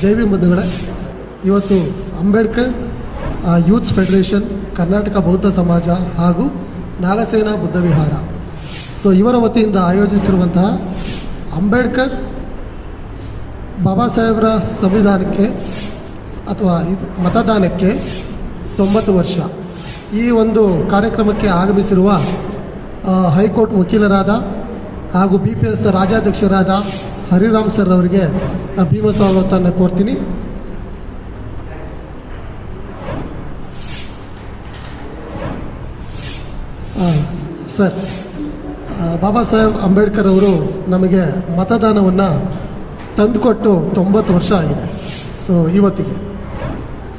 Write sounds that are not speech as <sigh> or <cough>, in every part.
ಜೈ V ಬಂಧುಗಳೇ ಇವತ್ತು Ambedkar youths federation, Karnataka ಬೌದ್ಧ ಸಮಾಜ ಹಾಗೂ ನಾಗಸೇನಾ ಬುದ್ಧ ವಿಹಾರ. ಸೊ ಇವರ ವತಿಯಿಂದ ಆಯೋಜಿಸಿರುವಂತಹ ಅಂಬೇಡ್ಕರ್ ಬಾಬಾ ಸಾಹೇಬರ ಸಂವಿಧಾನಕ್ಕೆ ಅಥವಾ ಇದು ಮತದಾನಕ್ಕೆ ತೊಂಬತ್ತು ವರ್ಷ. ಈ ಒಂದು ಕಾರ್ಯಕ್ರಮಕ್ಕೆ ಆಗಮಿಸಿರುವ ಹೈಕೋರ್ಟ್ ವಕೀಲರಾದ ಹಾಗೂ ಬಿ ಪಿ ಎಸ್ ರಾಜ್ಯಾಧ್ಯಕ್ಷರಾದ ಹರಿರಾಮ್ ಸರ್ ಅವರಿಗೆ ಭೀಮ ಸ್ವಾಗತವನ್ನು ಕೋರ್ತೀನಿ. ಸರ್ ಬಾಬಾ ಸಾಹೇಬ್ ಅಂಬೇಡ್ಕರ್ ಅವರು ನಮಗೆ ಮತದಾನವನ್ನು ತಂದುಕೊಟ್ಟು ತೊಂಬತ್ತು ವರ್ಷ ಆಗಿದೆ. ಸೊ ಇವತ್ತಿಗೆ.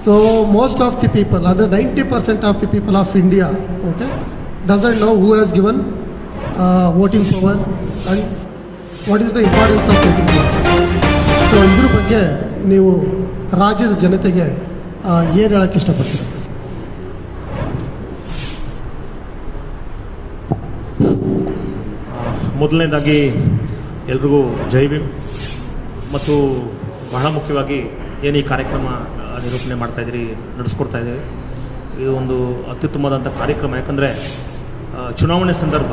So most of the people ಅಂದರೆ ninety percent of the people of India okay doesn't know who has given voting power and what is the importance of voting so ಇದ್ರ ಬಗ್ಗೆ ನೀವು ರಾಜ್ಯದ ಜನತೆಗೆ ಏನು ಹೇಳಕ್ಕೆ ಇಷ್ಟಪಡ್ತೀರಾ? ಮೊದಲನೇದಾಗಿ ಎಲ್ರಿಗೂ ಜೈ ಭೀಮ್. ಮತ್ತು ಬಹಳ ಮುಖ್ಯವಾಗಿ ಏನು ಈ ಕಾರ್ಯಕ್ರಮ ನಿರೂಪಣೆ ಮಾಡ್ತಾ ಇದ್ದೀರಿ, ನಡೆಸ್ಕೊಡ್ತಾ ಇದ್ದೀರಿ, ಇದು ಒಂದು ಅತ್ಯುತ್ತಮವಾದಂಥ ಕಾರ್ಯಕ್ರಮ. ಯಾಕಂದರೆ ಚುನಾವಣೆ ಸಂದರ್ಭ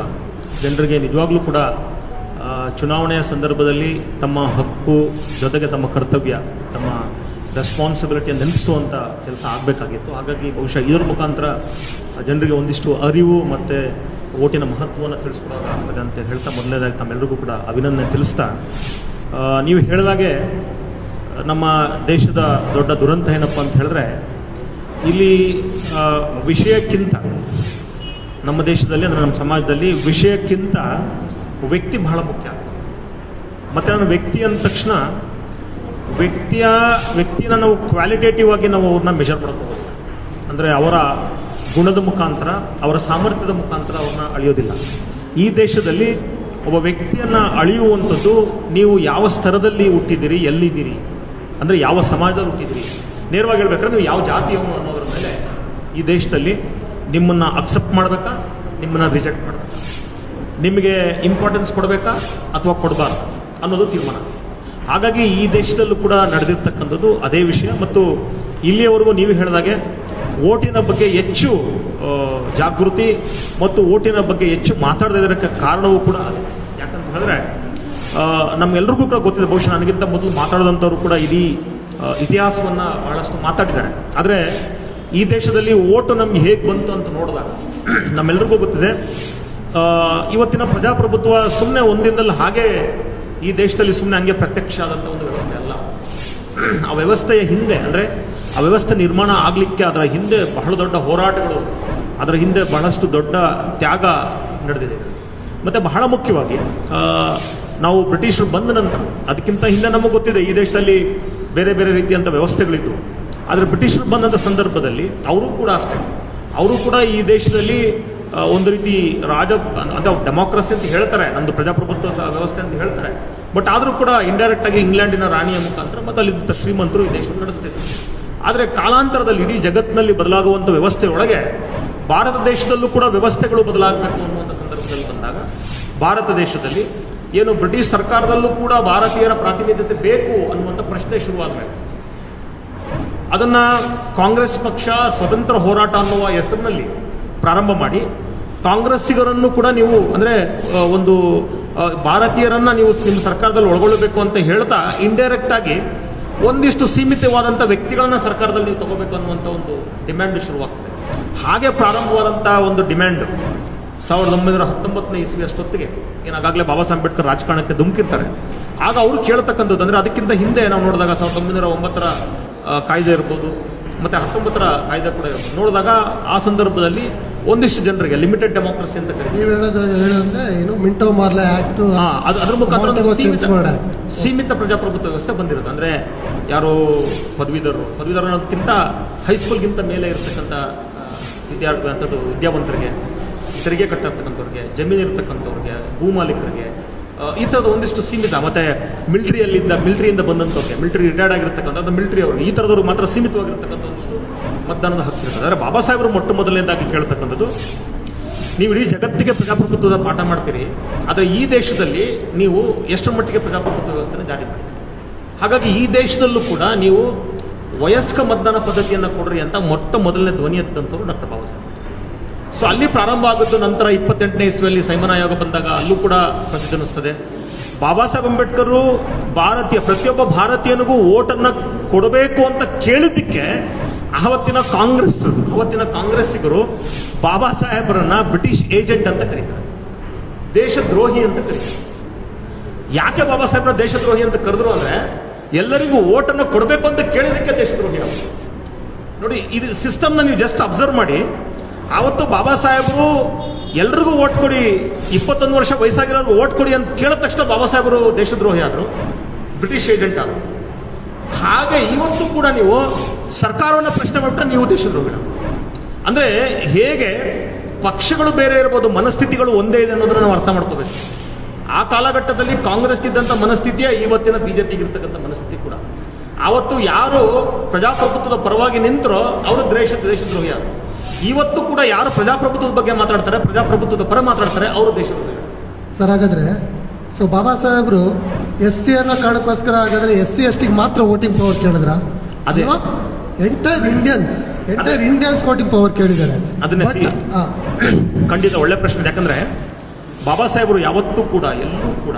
ಜನರಿಗೆ ನಿಜವಾಗ್ಲೂ ಕೂಡ ಚುನಾವಣೆಯ ಸಂದರ್ಭದಲ್ಲಿ ತಮ್ಮ ಹಕ್ಕು ಜೊತೆಗೆ ತಮ್ಮ ಕರ್ತವ್ಯ, ತಮ್ಮ ರೆಸ್ಪಾನ್ಸಿಬಿಲಿಟಿಯನ್ನು ನೆನಪಿಸುವಂಥ ಕೆಲಸ ಆಗಬೇಕಾಗಿತ್ತು. ಹಾಗಾಗಿ ಬಹುಶಃ ಇದರ ಮುಖಾಂತರ ಜನರಿಗೆ ಒಂದಿಷ್ಟು ಅರಿವು ಮತ್ತು ಓಟಿನ ಮಹತ್ವವನ್ನು ತಿಳಿಸ್ಕೊಡೋದಾಗ್ತದೆ ಅಂತ ಹೇಳ್ತಾ ಮೊದಲನೇದಾಗಿ ತಮ್ಮೆಲ್ಲರಿಗೂ ಕೂಡ ಅಭಿನಂದನೆ ತಿಳಿಸ್ತಾ ನೀವು ಹೇಳಿದಾಗೆ ನಮ್ಮ ದೇಶದ ದೊಡ್ಡ ದುರಂತ ಏನಪ್ಪ ಅಂತ ಹೇಳಿದ್ರೆ, ಇಲ್ಲಿ ವಿಷಯಕ್ಕಿಂತ ನಮ್ಮ ದೇಶದಲ್ಲಿ ಅಂದರೆ ನಮ್ಮ ಸಮಾಜದಲ್ಲಿ ವಿಷಯಕ್ಕಿಂತ ವ್ಯಕ್ತಿ ಬಹಳ ಮುಖ್ಯ. ಮತ್ತು ನಾನು ವ್ಯಕ್ತಿ ಅಂದ ತಕ್ಷಣ ವ್ಯಕ್ತಿಯ, ವ್ಯಕ್ತಿನ ನಾವು ಕ್ವಾಲಿಟೇಟಿವ್ ಆಗಿ ನಾವು ಅವ್ರನ್ನ ಮೆಷರ್ ಮಾಡ್ಕೋಬೋದು. ಅಂದರೆ ಅವರ ಗುಣದ ಮುಖಾಂತರ, ಅವರ ಸಾಮರ್ಥ್ಯದ ಮುಖಾಂತರ ಅವ್ರನ್ನ ಅಳೆಯೋದಿಲ್ಲ. ಈ ದೇಶದಲ್ಲಿ ಒಬ್ಬ ವ್ಯಕ್ತಿಯನ್ನು ಅಳೆಯುವಂಥದ್ದು ನೀವು ಯಾವ ಸ್ತರದಲ್ಲಿ ಹುಟ್ಟಿದ್ದೀರಿ, ಎಲ್ಲಿದ್ದೀರಿ? ಅಂದರೆ ಯಾವ ಸಮಾಜದಲ್ಲಿ ಹುಟ್ಟಿದ್ದೀರಿ? ನೇರವಾಗಿ ಹೇಳ್ಬೇಕಾದ್ರೆ ನೀವು ಯಾವ ಜಾತಿಯವನು ಅನ್ನೋದ್ರ ಮೇಲೆ ಈ ದೇಶದಲ್ಲಿ ನಿಮ್ಮನ್ನು ಅಕ್ಸೆಪ್ಟ್ ಮಾಡಬೇಕಾ, ನಿಮ್ಮನ್ನು ರಿಜೆಕ್ಟ್ ಮಾಡಬೇಕಾ? ನಿಮಗೆ ಇಂಪಾರ್ಟೆನ್ಸ್ ಕೊಡಬೇಕಾ ಅಥವಾ ಕೊಡಬಾರ್ದು? ಅನ್ನೋದು ತೀರ್ಮಾನ. ಹಾಗಾಗಿ ಈ ದೇಶದಲ್ಲೂ ಕೂಡ ನಡೆದಿರ್ತಕ್ಕಂಥದ್ದು ಅದೇ ವಿಷಯ. ಮತ್ತು ಇಲ್ಲಿಯವರೆಗೂ ನೀವು ಹೇಳಿದಾಗೆ ಓಟಿನ ಬಗ್ಗೆ ಹೆಚ್ಚು ಜಾಗೃತಿ ಮತ್ತು ಓಟಿನ ಬಗ್ಗೆ ಹೆಚ್ಚು ಮಾತಾಡದೇ ಮಾತಾಡದಿರೋಕ್ಕೆ ಕಾರಣವೂ ಕೂಡ ಅದೇ. ಯಾಕಂತ ಹೇಳಿದ್ರೆ ನಮ್ಗೆಲ್ರಿಗೂ ಕೂಡ ಗೊತ್ತಿದೆ, ಬಹುಶಃ ನನಗಿಂತ ಮೊದಲು ಮಾತಾಡಿದಂಥವ್ರು ಕೂಡ ಇಡೀ ಇತಿಹಾಸವನ್ನು ಬಹಳಷ್ಟು ಮಾತಾಡಿದ್ದಾರೆ. ಆದರೆ ಈ ದೇಶದಲ್ಲಿ ಓಟು ನಮ್ಗೆ ಹೇಗೆ ಬಂತು ಅಂತ ನೋಡಿದಾಗ, ನಮ್ಮೆಲ್ರಿಗೂ ಗೊತ್ತಿದೆ. ಇವತ್ತಿನ ಪ್ರಜಾಪ್ರಭುತ್ವ ಸುಮ್ಮನೆ ಒಂದಿನದಲ್ಲಿ ಹಾಗೆ ಈ ದೇಶದಲ್ಲಿ ಸುಮ್ಮನೆ ಹಂಗೆ ಪ್ರತ್ಯಕ್ಷ ಆದಂಥ ಒಂದು ವ್ಯವಸ್ಥೆ ಅಲ್ಲ. ಆ ವ್ಯವಸ್ಥೆಯ ಹಿಂದೆ, ಅಂದರೆ ಆ ವ್ಯವಸ್ಥೆ ನಿರ್ಮಾಣ ಆಗಲಿಕ್ಕೆ ಅದರ ಹಿಂದೆ ಬಹಳ ದೊಡ್ಡ ಹೋರಾಟಗಳು, ಅದರ ಹಿಂದೆ ಬಹಳಷ್ಟು ದೊಡ್ಡ ತ್ಯಾಗ ನಡೆದಿದೆ. ಮತ್ತು ಬಹಳ ಮುಖ್ಯವಾಗಿ ನಾವು ಬ್ರಿಟಿಷರು ಬಂದ ನಂತರ, ಅದಕ್ಕಿಂತ ಹಿಂದೆ ನಮಗೆ ಗೊತ್ತಿದೆ, ಈ ದೇಶದಲ್ಲಿ ಬೇರೆ ಬೇರೆ ರೀತಿಯಂಥ ವ್ಯವಸ್ಥೆಗಳಿದ್ದು ಆದರೆ ಬ್ರಿಟಿಷರು ಬಂದಂಥ ಸಂದರ್ಭದಲ್ಲಿ, ಅವರು ಕೂಡ ಅಷ್ಟೇ. ಅವರು ಕೂಡ ಈ ದೇಶದಲ್ಲಿ ಒಂದು ರೀತಿ ರಾಜ ಅಂತ ಡೆಮಾಕ್ರಸಿ ಅಂತ ಹೇಳ್ತಾರೆ ನಮ್ಮದು ಪ್ರಜಾಪ್ರಭುತ್ವ ವ್ಯವಸ್ಥೆ ಅಂತ ಹೇಳ್ತಾರೆ. ಬಟ್ ಆದರೂ ಕೂಡ ಇಂಡೈರೆಕ್ಟ್ ಆಗಿ ಇಂಗ್ಲೆಂಡಿನ ರಾಣಿಯ ಮುಖಾಂತರ ಮತ್ತು ಅಲ್ಲಿದ್ದ ಶ್ರೀಮಂತರು ಈ ದೇಶವನ್ನು ನಡೆಸ್ತಿದ್ರು. ಆದರೆ ಕಾಲಾಂತರದಲ್ಲಿ ಇಡೀ ಜಗತ್ತಿನಲ್ಲಿ ಬದಲಾಗುವಂಥ ವ್ಯವಸ್ಥೆಯೊಳಗೆ ಭಾರತ ದೇಶದಲ್ಲೂ ಕೂಡ ವ್ಯವಸ್ಥೆಗಳು ಬದಲಾಗಬೇಕು ಅನ್ನುವಂಥ ಸಂದರ್ಭದಲ್ಲಿ ಬಂದಾಗ ಭಾರತ ದೇಶದಲ್ಲಿ ಏನು ಬ್ರಿಟಿಷ್ ಸರ್ಕಾರದಲ್ಲೂ ಕೂಡ ಭಾರತೀಯರ ಪ್ರಾತಿನಿಧ್ಯತೆ ಬೇಕು ಅನ್ನುವಂಥ ಪ್ರಶ್ನೆ ಶುರುವಾಗಬೇಕು ಅದನ್ನ ಕಾಂಗ್ರೆಸ್ ಪಕ್ಷ ಸ್ವತಂತ್ರ ಹೋರಾಟ ಅನ್ನುವ ಹೆಸರಿನಲ್ಲಿ ಪ್ರಾರಂಭ ಮಾಡಿ, ಕಾಂಗ್ರೆಸ್ಸಿಗರನ್ನು ಕೂಡ ನೀವು, ಅಂದರೆ ಒಂದು ಭಾರತೀಯರನ್ನು ನೀವು ನಿಮ್ಮ ಸರ್ಕಾರದಲ್ಲಿ ಒಳಗೊಳ್ಳಬೇಕು ಅಂತ ಹೇಳ್ತಾ ಇಂಡೈರೆಕ್ಟ್ ಆಗಿ ಒಂದಿಷ್ಟು ಸೀಮಿತವಾದಂಥ ವ್ಯಕ್ತಿಗಳನ್ನ ಸರ್ಕಾರದಲ್ಲಿ ನೀವು ತಗೋಬೇಕು ಅನ್ನುವಂಥ ಒಂದು ಡಿಮ್ಯಾಂಡ್ ಶುರುವಾಗ್ತದೆ. ಹಾಗೆ ಪ್ರಾರಂಭವಾದಂಥ ಒಂದು ಡಿಮ್ಯಾಂಡ್ ಸಾವಿರದ ಒಂಬೈನೂರ ಹತ್ತೊಂಬತ್ತನೇ ಇಸ್ವಿ ಅಷ್ಟೊತ್ತಿಗೆ ಏನಾಗಲೇ ಬಾಬಾ ಸಾಹೇಬ್ ಅಂಬೇಡ್ಕರ್ ರಾಜಕಾರಣಕ್ಕೆ ಧುಮುಕಿರ್ತಾರೆ. ಆಗ ಅವರು ಕೇಳ್ತಕ್ಕಂಥದ್ದು ಅಂದರೆ ಅದಕ್ಕಿಂತ ಹಿಂದೆ ನಾವು ನೋಡಿದಾಗ ಸಾವಿರದ ಒಂಬೈನೂರ ಒಂಬತ್ತರ ಕಾಯ್ದೆ ಇರ್ಬೋದು ಮತ್ತು ಹತ್ತೊಂಬತ್ತರ ಕಾಯ್ದೆ ಕೂಡ ನೋಡಿದಾಗ ಆ ಸಂದರ್ಭದಲ್ಲಿ ಒಂದಿಷ್ಟು ಜನರಿಗೆ ಲಿಮಿಟೆಡ್ ಡೆಮೋಕ್ರಸಿ ಅಂತ ಕರೀತಾರೆ. ನೀವು ಹೇಳೋದು ಹೇಳೋದಂದ್ರೆ ಏನು ಮಿಂಟೋ ಮಾರ್ಲೆ ಆಕ್ಟ್ ಅದು ಅದ್ರ ಮುಖಾಂತರ ಸೀಮಿತ ಪ್ರಜಾಪ್ರಭುತ್ವ ವ್ಯವಸ್ಥೆ ಬಂದಿರುತ್ತೆ. ಅಂದರೆ ಯಾರೋ ಪದವೀಧರರು ಪದವೀಧರ ಅನ್ನೋದಕ್ಕಿಂತ ಹೈಸ್ಕೂಲ್ಗಿಂತ ಮೇಲೆ ಇರತಕ್ಕಂಥ ವಿದ್ಯಾರ್ಥಿ ಅಂಥದ್ದು ವಿದ್ಯಾವಂತರಿಗೆ ತೆರಿಗೆ ಕಟ್ಟಿರ್ತಕ್ಕಂಥವ್ರಿಗೆ ಜಮೀನು ಇರ್ತಕ್ಕಂಥವ್ರಿಗೆ ಭೂಮಾಲೀಕರಿಗೆ ಈ ಥರದ ಒಂದಿಷ್ಟು ಸೀಮಿತ ಮತ್ತು ಮಿಲ್ಟ್ರಿಯಲ್ಲಿದ್ದ ಮಿಲ್ಟ್ರಿಯಿಂದ ಬಂದಂಥವ್ರಿಗೆ ಮಿಲ್ಟ್ರಿ ರಿಟೈರ್ಡ್ ಆಗಿರ್ತಕ್ಕಂಥದ್ದು ಮಿಲ್ಟ್ರಿ ಅವರು. ಈ ಥರದವ್ರು ಮಾತ್ರ ಸೀಮಿತವಾಗಿರ್ತಕ್ಕಂಥ ಒಂದಿಷ್ಟು ಮತದಾನದ ಹಕ್ಕು ಇರ್ತದೆ. ಆದರೆ ಬಾಬಾ ಸಾಹೇಬರು ಮೊಟ್ಟ ಮೊದಲನೇದಾಗಿ ಕೇಳ್ತಕ್ಕಂಥದ್ದು, ನೀವು ಇಡೀ ಜಗತ್ತಿಗೆ ಪ್ರಜಾಪ್ರಭುತ್ವದ ಪಾಠ ಮಾಡ್ತೀರಿ, ಆದರೆ ಈ ದೇಶದಲ್ಲಿ ನೀವು ಎಷ್ಟರ ಮಟ್ಟಿಗೆ ಪ್ರಜಾಪ್ರಭುತ್ವ ವ್ಯವಸ್ಥೆನ ಜಾರಿ ಮಾಡಿದ್ದೀರಿ? ಹಾಗಾಗಿ ಈ ದೇಶದಲ್ಲೂ ಕೂಡ ನೀವು ವಯಸ್ಕ ಮತದಾನ ಪದ್ಧತಿಯನ್ನು ಕೊಡ್ರಿ ಅಂತ ಮೊಟ್ಟ ಮೊದಲನೇ ಧ್ವನಿ ಎತ್ತಂಥವ್ರು ಡಾಕ್ಟರ್ ಬಾಬಾ ಸಾಹೇಬ್. ಸೊ ಅಲ್ಲಿ ಪ್ರಾರಂಭ ಆಗುತ್ತೆ ನಂತರ ಇಪ್ಪತ್ತೆಂಟನೇ ಇಸ್ವಿಯಲ್ಲಿ ಸೈಮನ್ ಆಯೋಗ ಬಂದಾಗ ಅಲ್ಲೂ ಕೂಡ ಪ್ರತಿಧ್ವನಿಸ್ತದೆ. ಬಾಬಾ ಸಾಹೇಬ್ ಅಂಬೇಡ್ಕರು ಭಾರತೀಯ, ಪ್ರತಿಯೊಬ್ಬ ಭಾರತೀಯನಿಗೂ ಓಟನ್ನು ಕೊಡಬೇಕು ಅಂತ ಕೇಳಿದ್ದಕ್ಕೆ ಆವತ್ತಿನ ಕಾಂಗ್ರೆಸ್ ಅವತ್ತಿನ ಕಾಂಗ್ರೆಸ್ಸಿಗರು ಬಾಬಾ ಸಾಹೇಬರನ್ನ ಬ್ರಿಟಿಷ್ ಏಜೆಂಟ್ ಅಂತ ಕರೀತಾರೆ. ದೇಶದ್ರೋಹಿ ಅಂತ ಕರೀತಾರೆ. ಯಾಕೆ ಬಾಬಾ ಸಾಹೇಬ್ರ ದೇಶದ್ರೋಹಿ ಅಂತ ಕರೆದ್ರು ಅಂದ್ರೆ ಎಲ್ಲರಿಗೂ ಓಟನ್ನು ಕೊಡಬೇಕು ಅಂತ ಕೇಳಿದಕ್ಕೆ ದೇಶದ್ರೋಹಿ ಅವರು ನೋಡಿ, ಇದು ಸಿಸ್ಟಮ್ನ ನೀವು ಜಸ್ಟ್ ಅಬ್ಸರ್ವ್ ಮಾಡಿ. ಆವತ್ತು ಬಾಬಾ ಸಾಹೇಬರು ಎಲ್ರಿಗೂ ಓಟ್ ಕೊಡಿ. ಇಪ್ಪತ್ತೊಂದು ವರ್ಷ ವಯಸ್ಸಾಗಿರೋರು ಓಟ್ ಕೊಡಿ ಅಂತ ಕೇಳಿದ ತಕ್ಷಣ ಬಾಬಾ ಸಾಹೇಬರು ದೇಶದ್ರೋಹಿ ಆದರು. ಬ್ರಿಟಿಷ್ ಏಜೆಂಟ್ ಆದರು. ಹಾಗೆ ಇವತ್ತು ಕೂಡ ನೀವು ಸರ್ಕಾರವನ್ನು ಪ್ರಶ್ನೆ ಮಾಡಿಬಿಟ್ರೆ ನೀವು ದೇಶದ್ರೋಹಿಗಳು. ಅಂದರೆ ಹೇಗೆ ಪಕ್ಷಗಳು ಬೇರೆ ಇರ್ಬೋದು, ಮನಸ್ಥಿತಿಗಳು ಒಂದೇ ಇದೆ ಅನ್ನೋದನ್ನ ನಾವು ಅರ್ಥ ಮಾಡ್ಕೋಬೇಕು. ಆ ಕಾಲಘಟ್ಟದಲ್ಲಿ ಕಾಂಗ್ರೆಸ್ಗಿದ್ದಂಥ ಮನಸ್ಥಿತಿಯೇ ಇವತ್ತಿನ ಬಿ ಜೆ ಪಿಗಿರ್ತಕ್ಕಂಥ ಮನಸ್ಥಿತಿ ಕೂಡ. ಆವತ್ತು ಯಾರು ಪ್ರಜಾಪ್ರಭುತ್ವದ ಪರವಾಗಿ ನಿಂತರೋ, ಅವರು ದೇಶ, ದೇಶದ್ರೋಹಿ ಆದರು. ಇವತ್ತು ಕೂಡ ಯಾರು ಪ್ರಜಾಪ್ರಭುತ್ವದ ಬಗ್ಗೆ ಮಾತಾಡ್ತಾರೆ ಪ್ರಜಾಪ್ರಭುತ್ವದ ಪರ ಮಾತಾಡ್ತಾರೆ ಅವರು ದೇಶದಲ್ಲಿ ಸರ್ ಹಾಗಾದ್ರೆ ಸೊ ಬಾಬಾ ಸಾಹೇಬ್ರು ಎಸ್ ಸಿ ಅನ್ನೋ ಕಾರಣಕ್ಕೋಸ್ಕರ ಹಾಗಾದ್ರೆ ಎಸ್ ಸಿ ಎಸ್ಟಿಗೆ ಮಾತ್ರ ವೋಟಿಂಗ್ ಪವರ್ ಕೇಳಿದ್ರ? ಅದೇ. Enter Indians enter Indians voting power ಕೇಳಿದ್ದಾರೆ. ಅದನ್ನ ಖಂಡಿತ ಒಳ್ಳೆ ಪ್ರಶ್ನೆ ಯಾಕಂದ್ರೆ ಬಾಬಾ ಸಾಹೇಬರು ಯಾವತ್ತೂ ಕೂಡ ಎಲ್ಲರೂ ಕೂಡ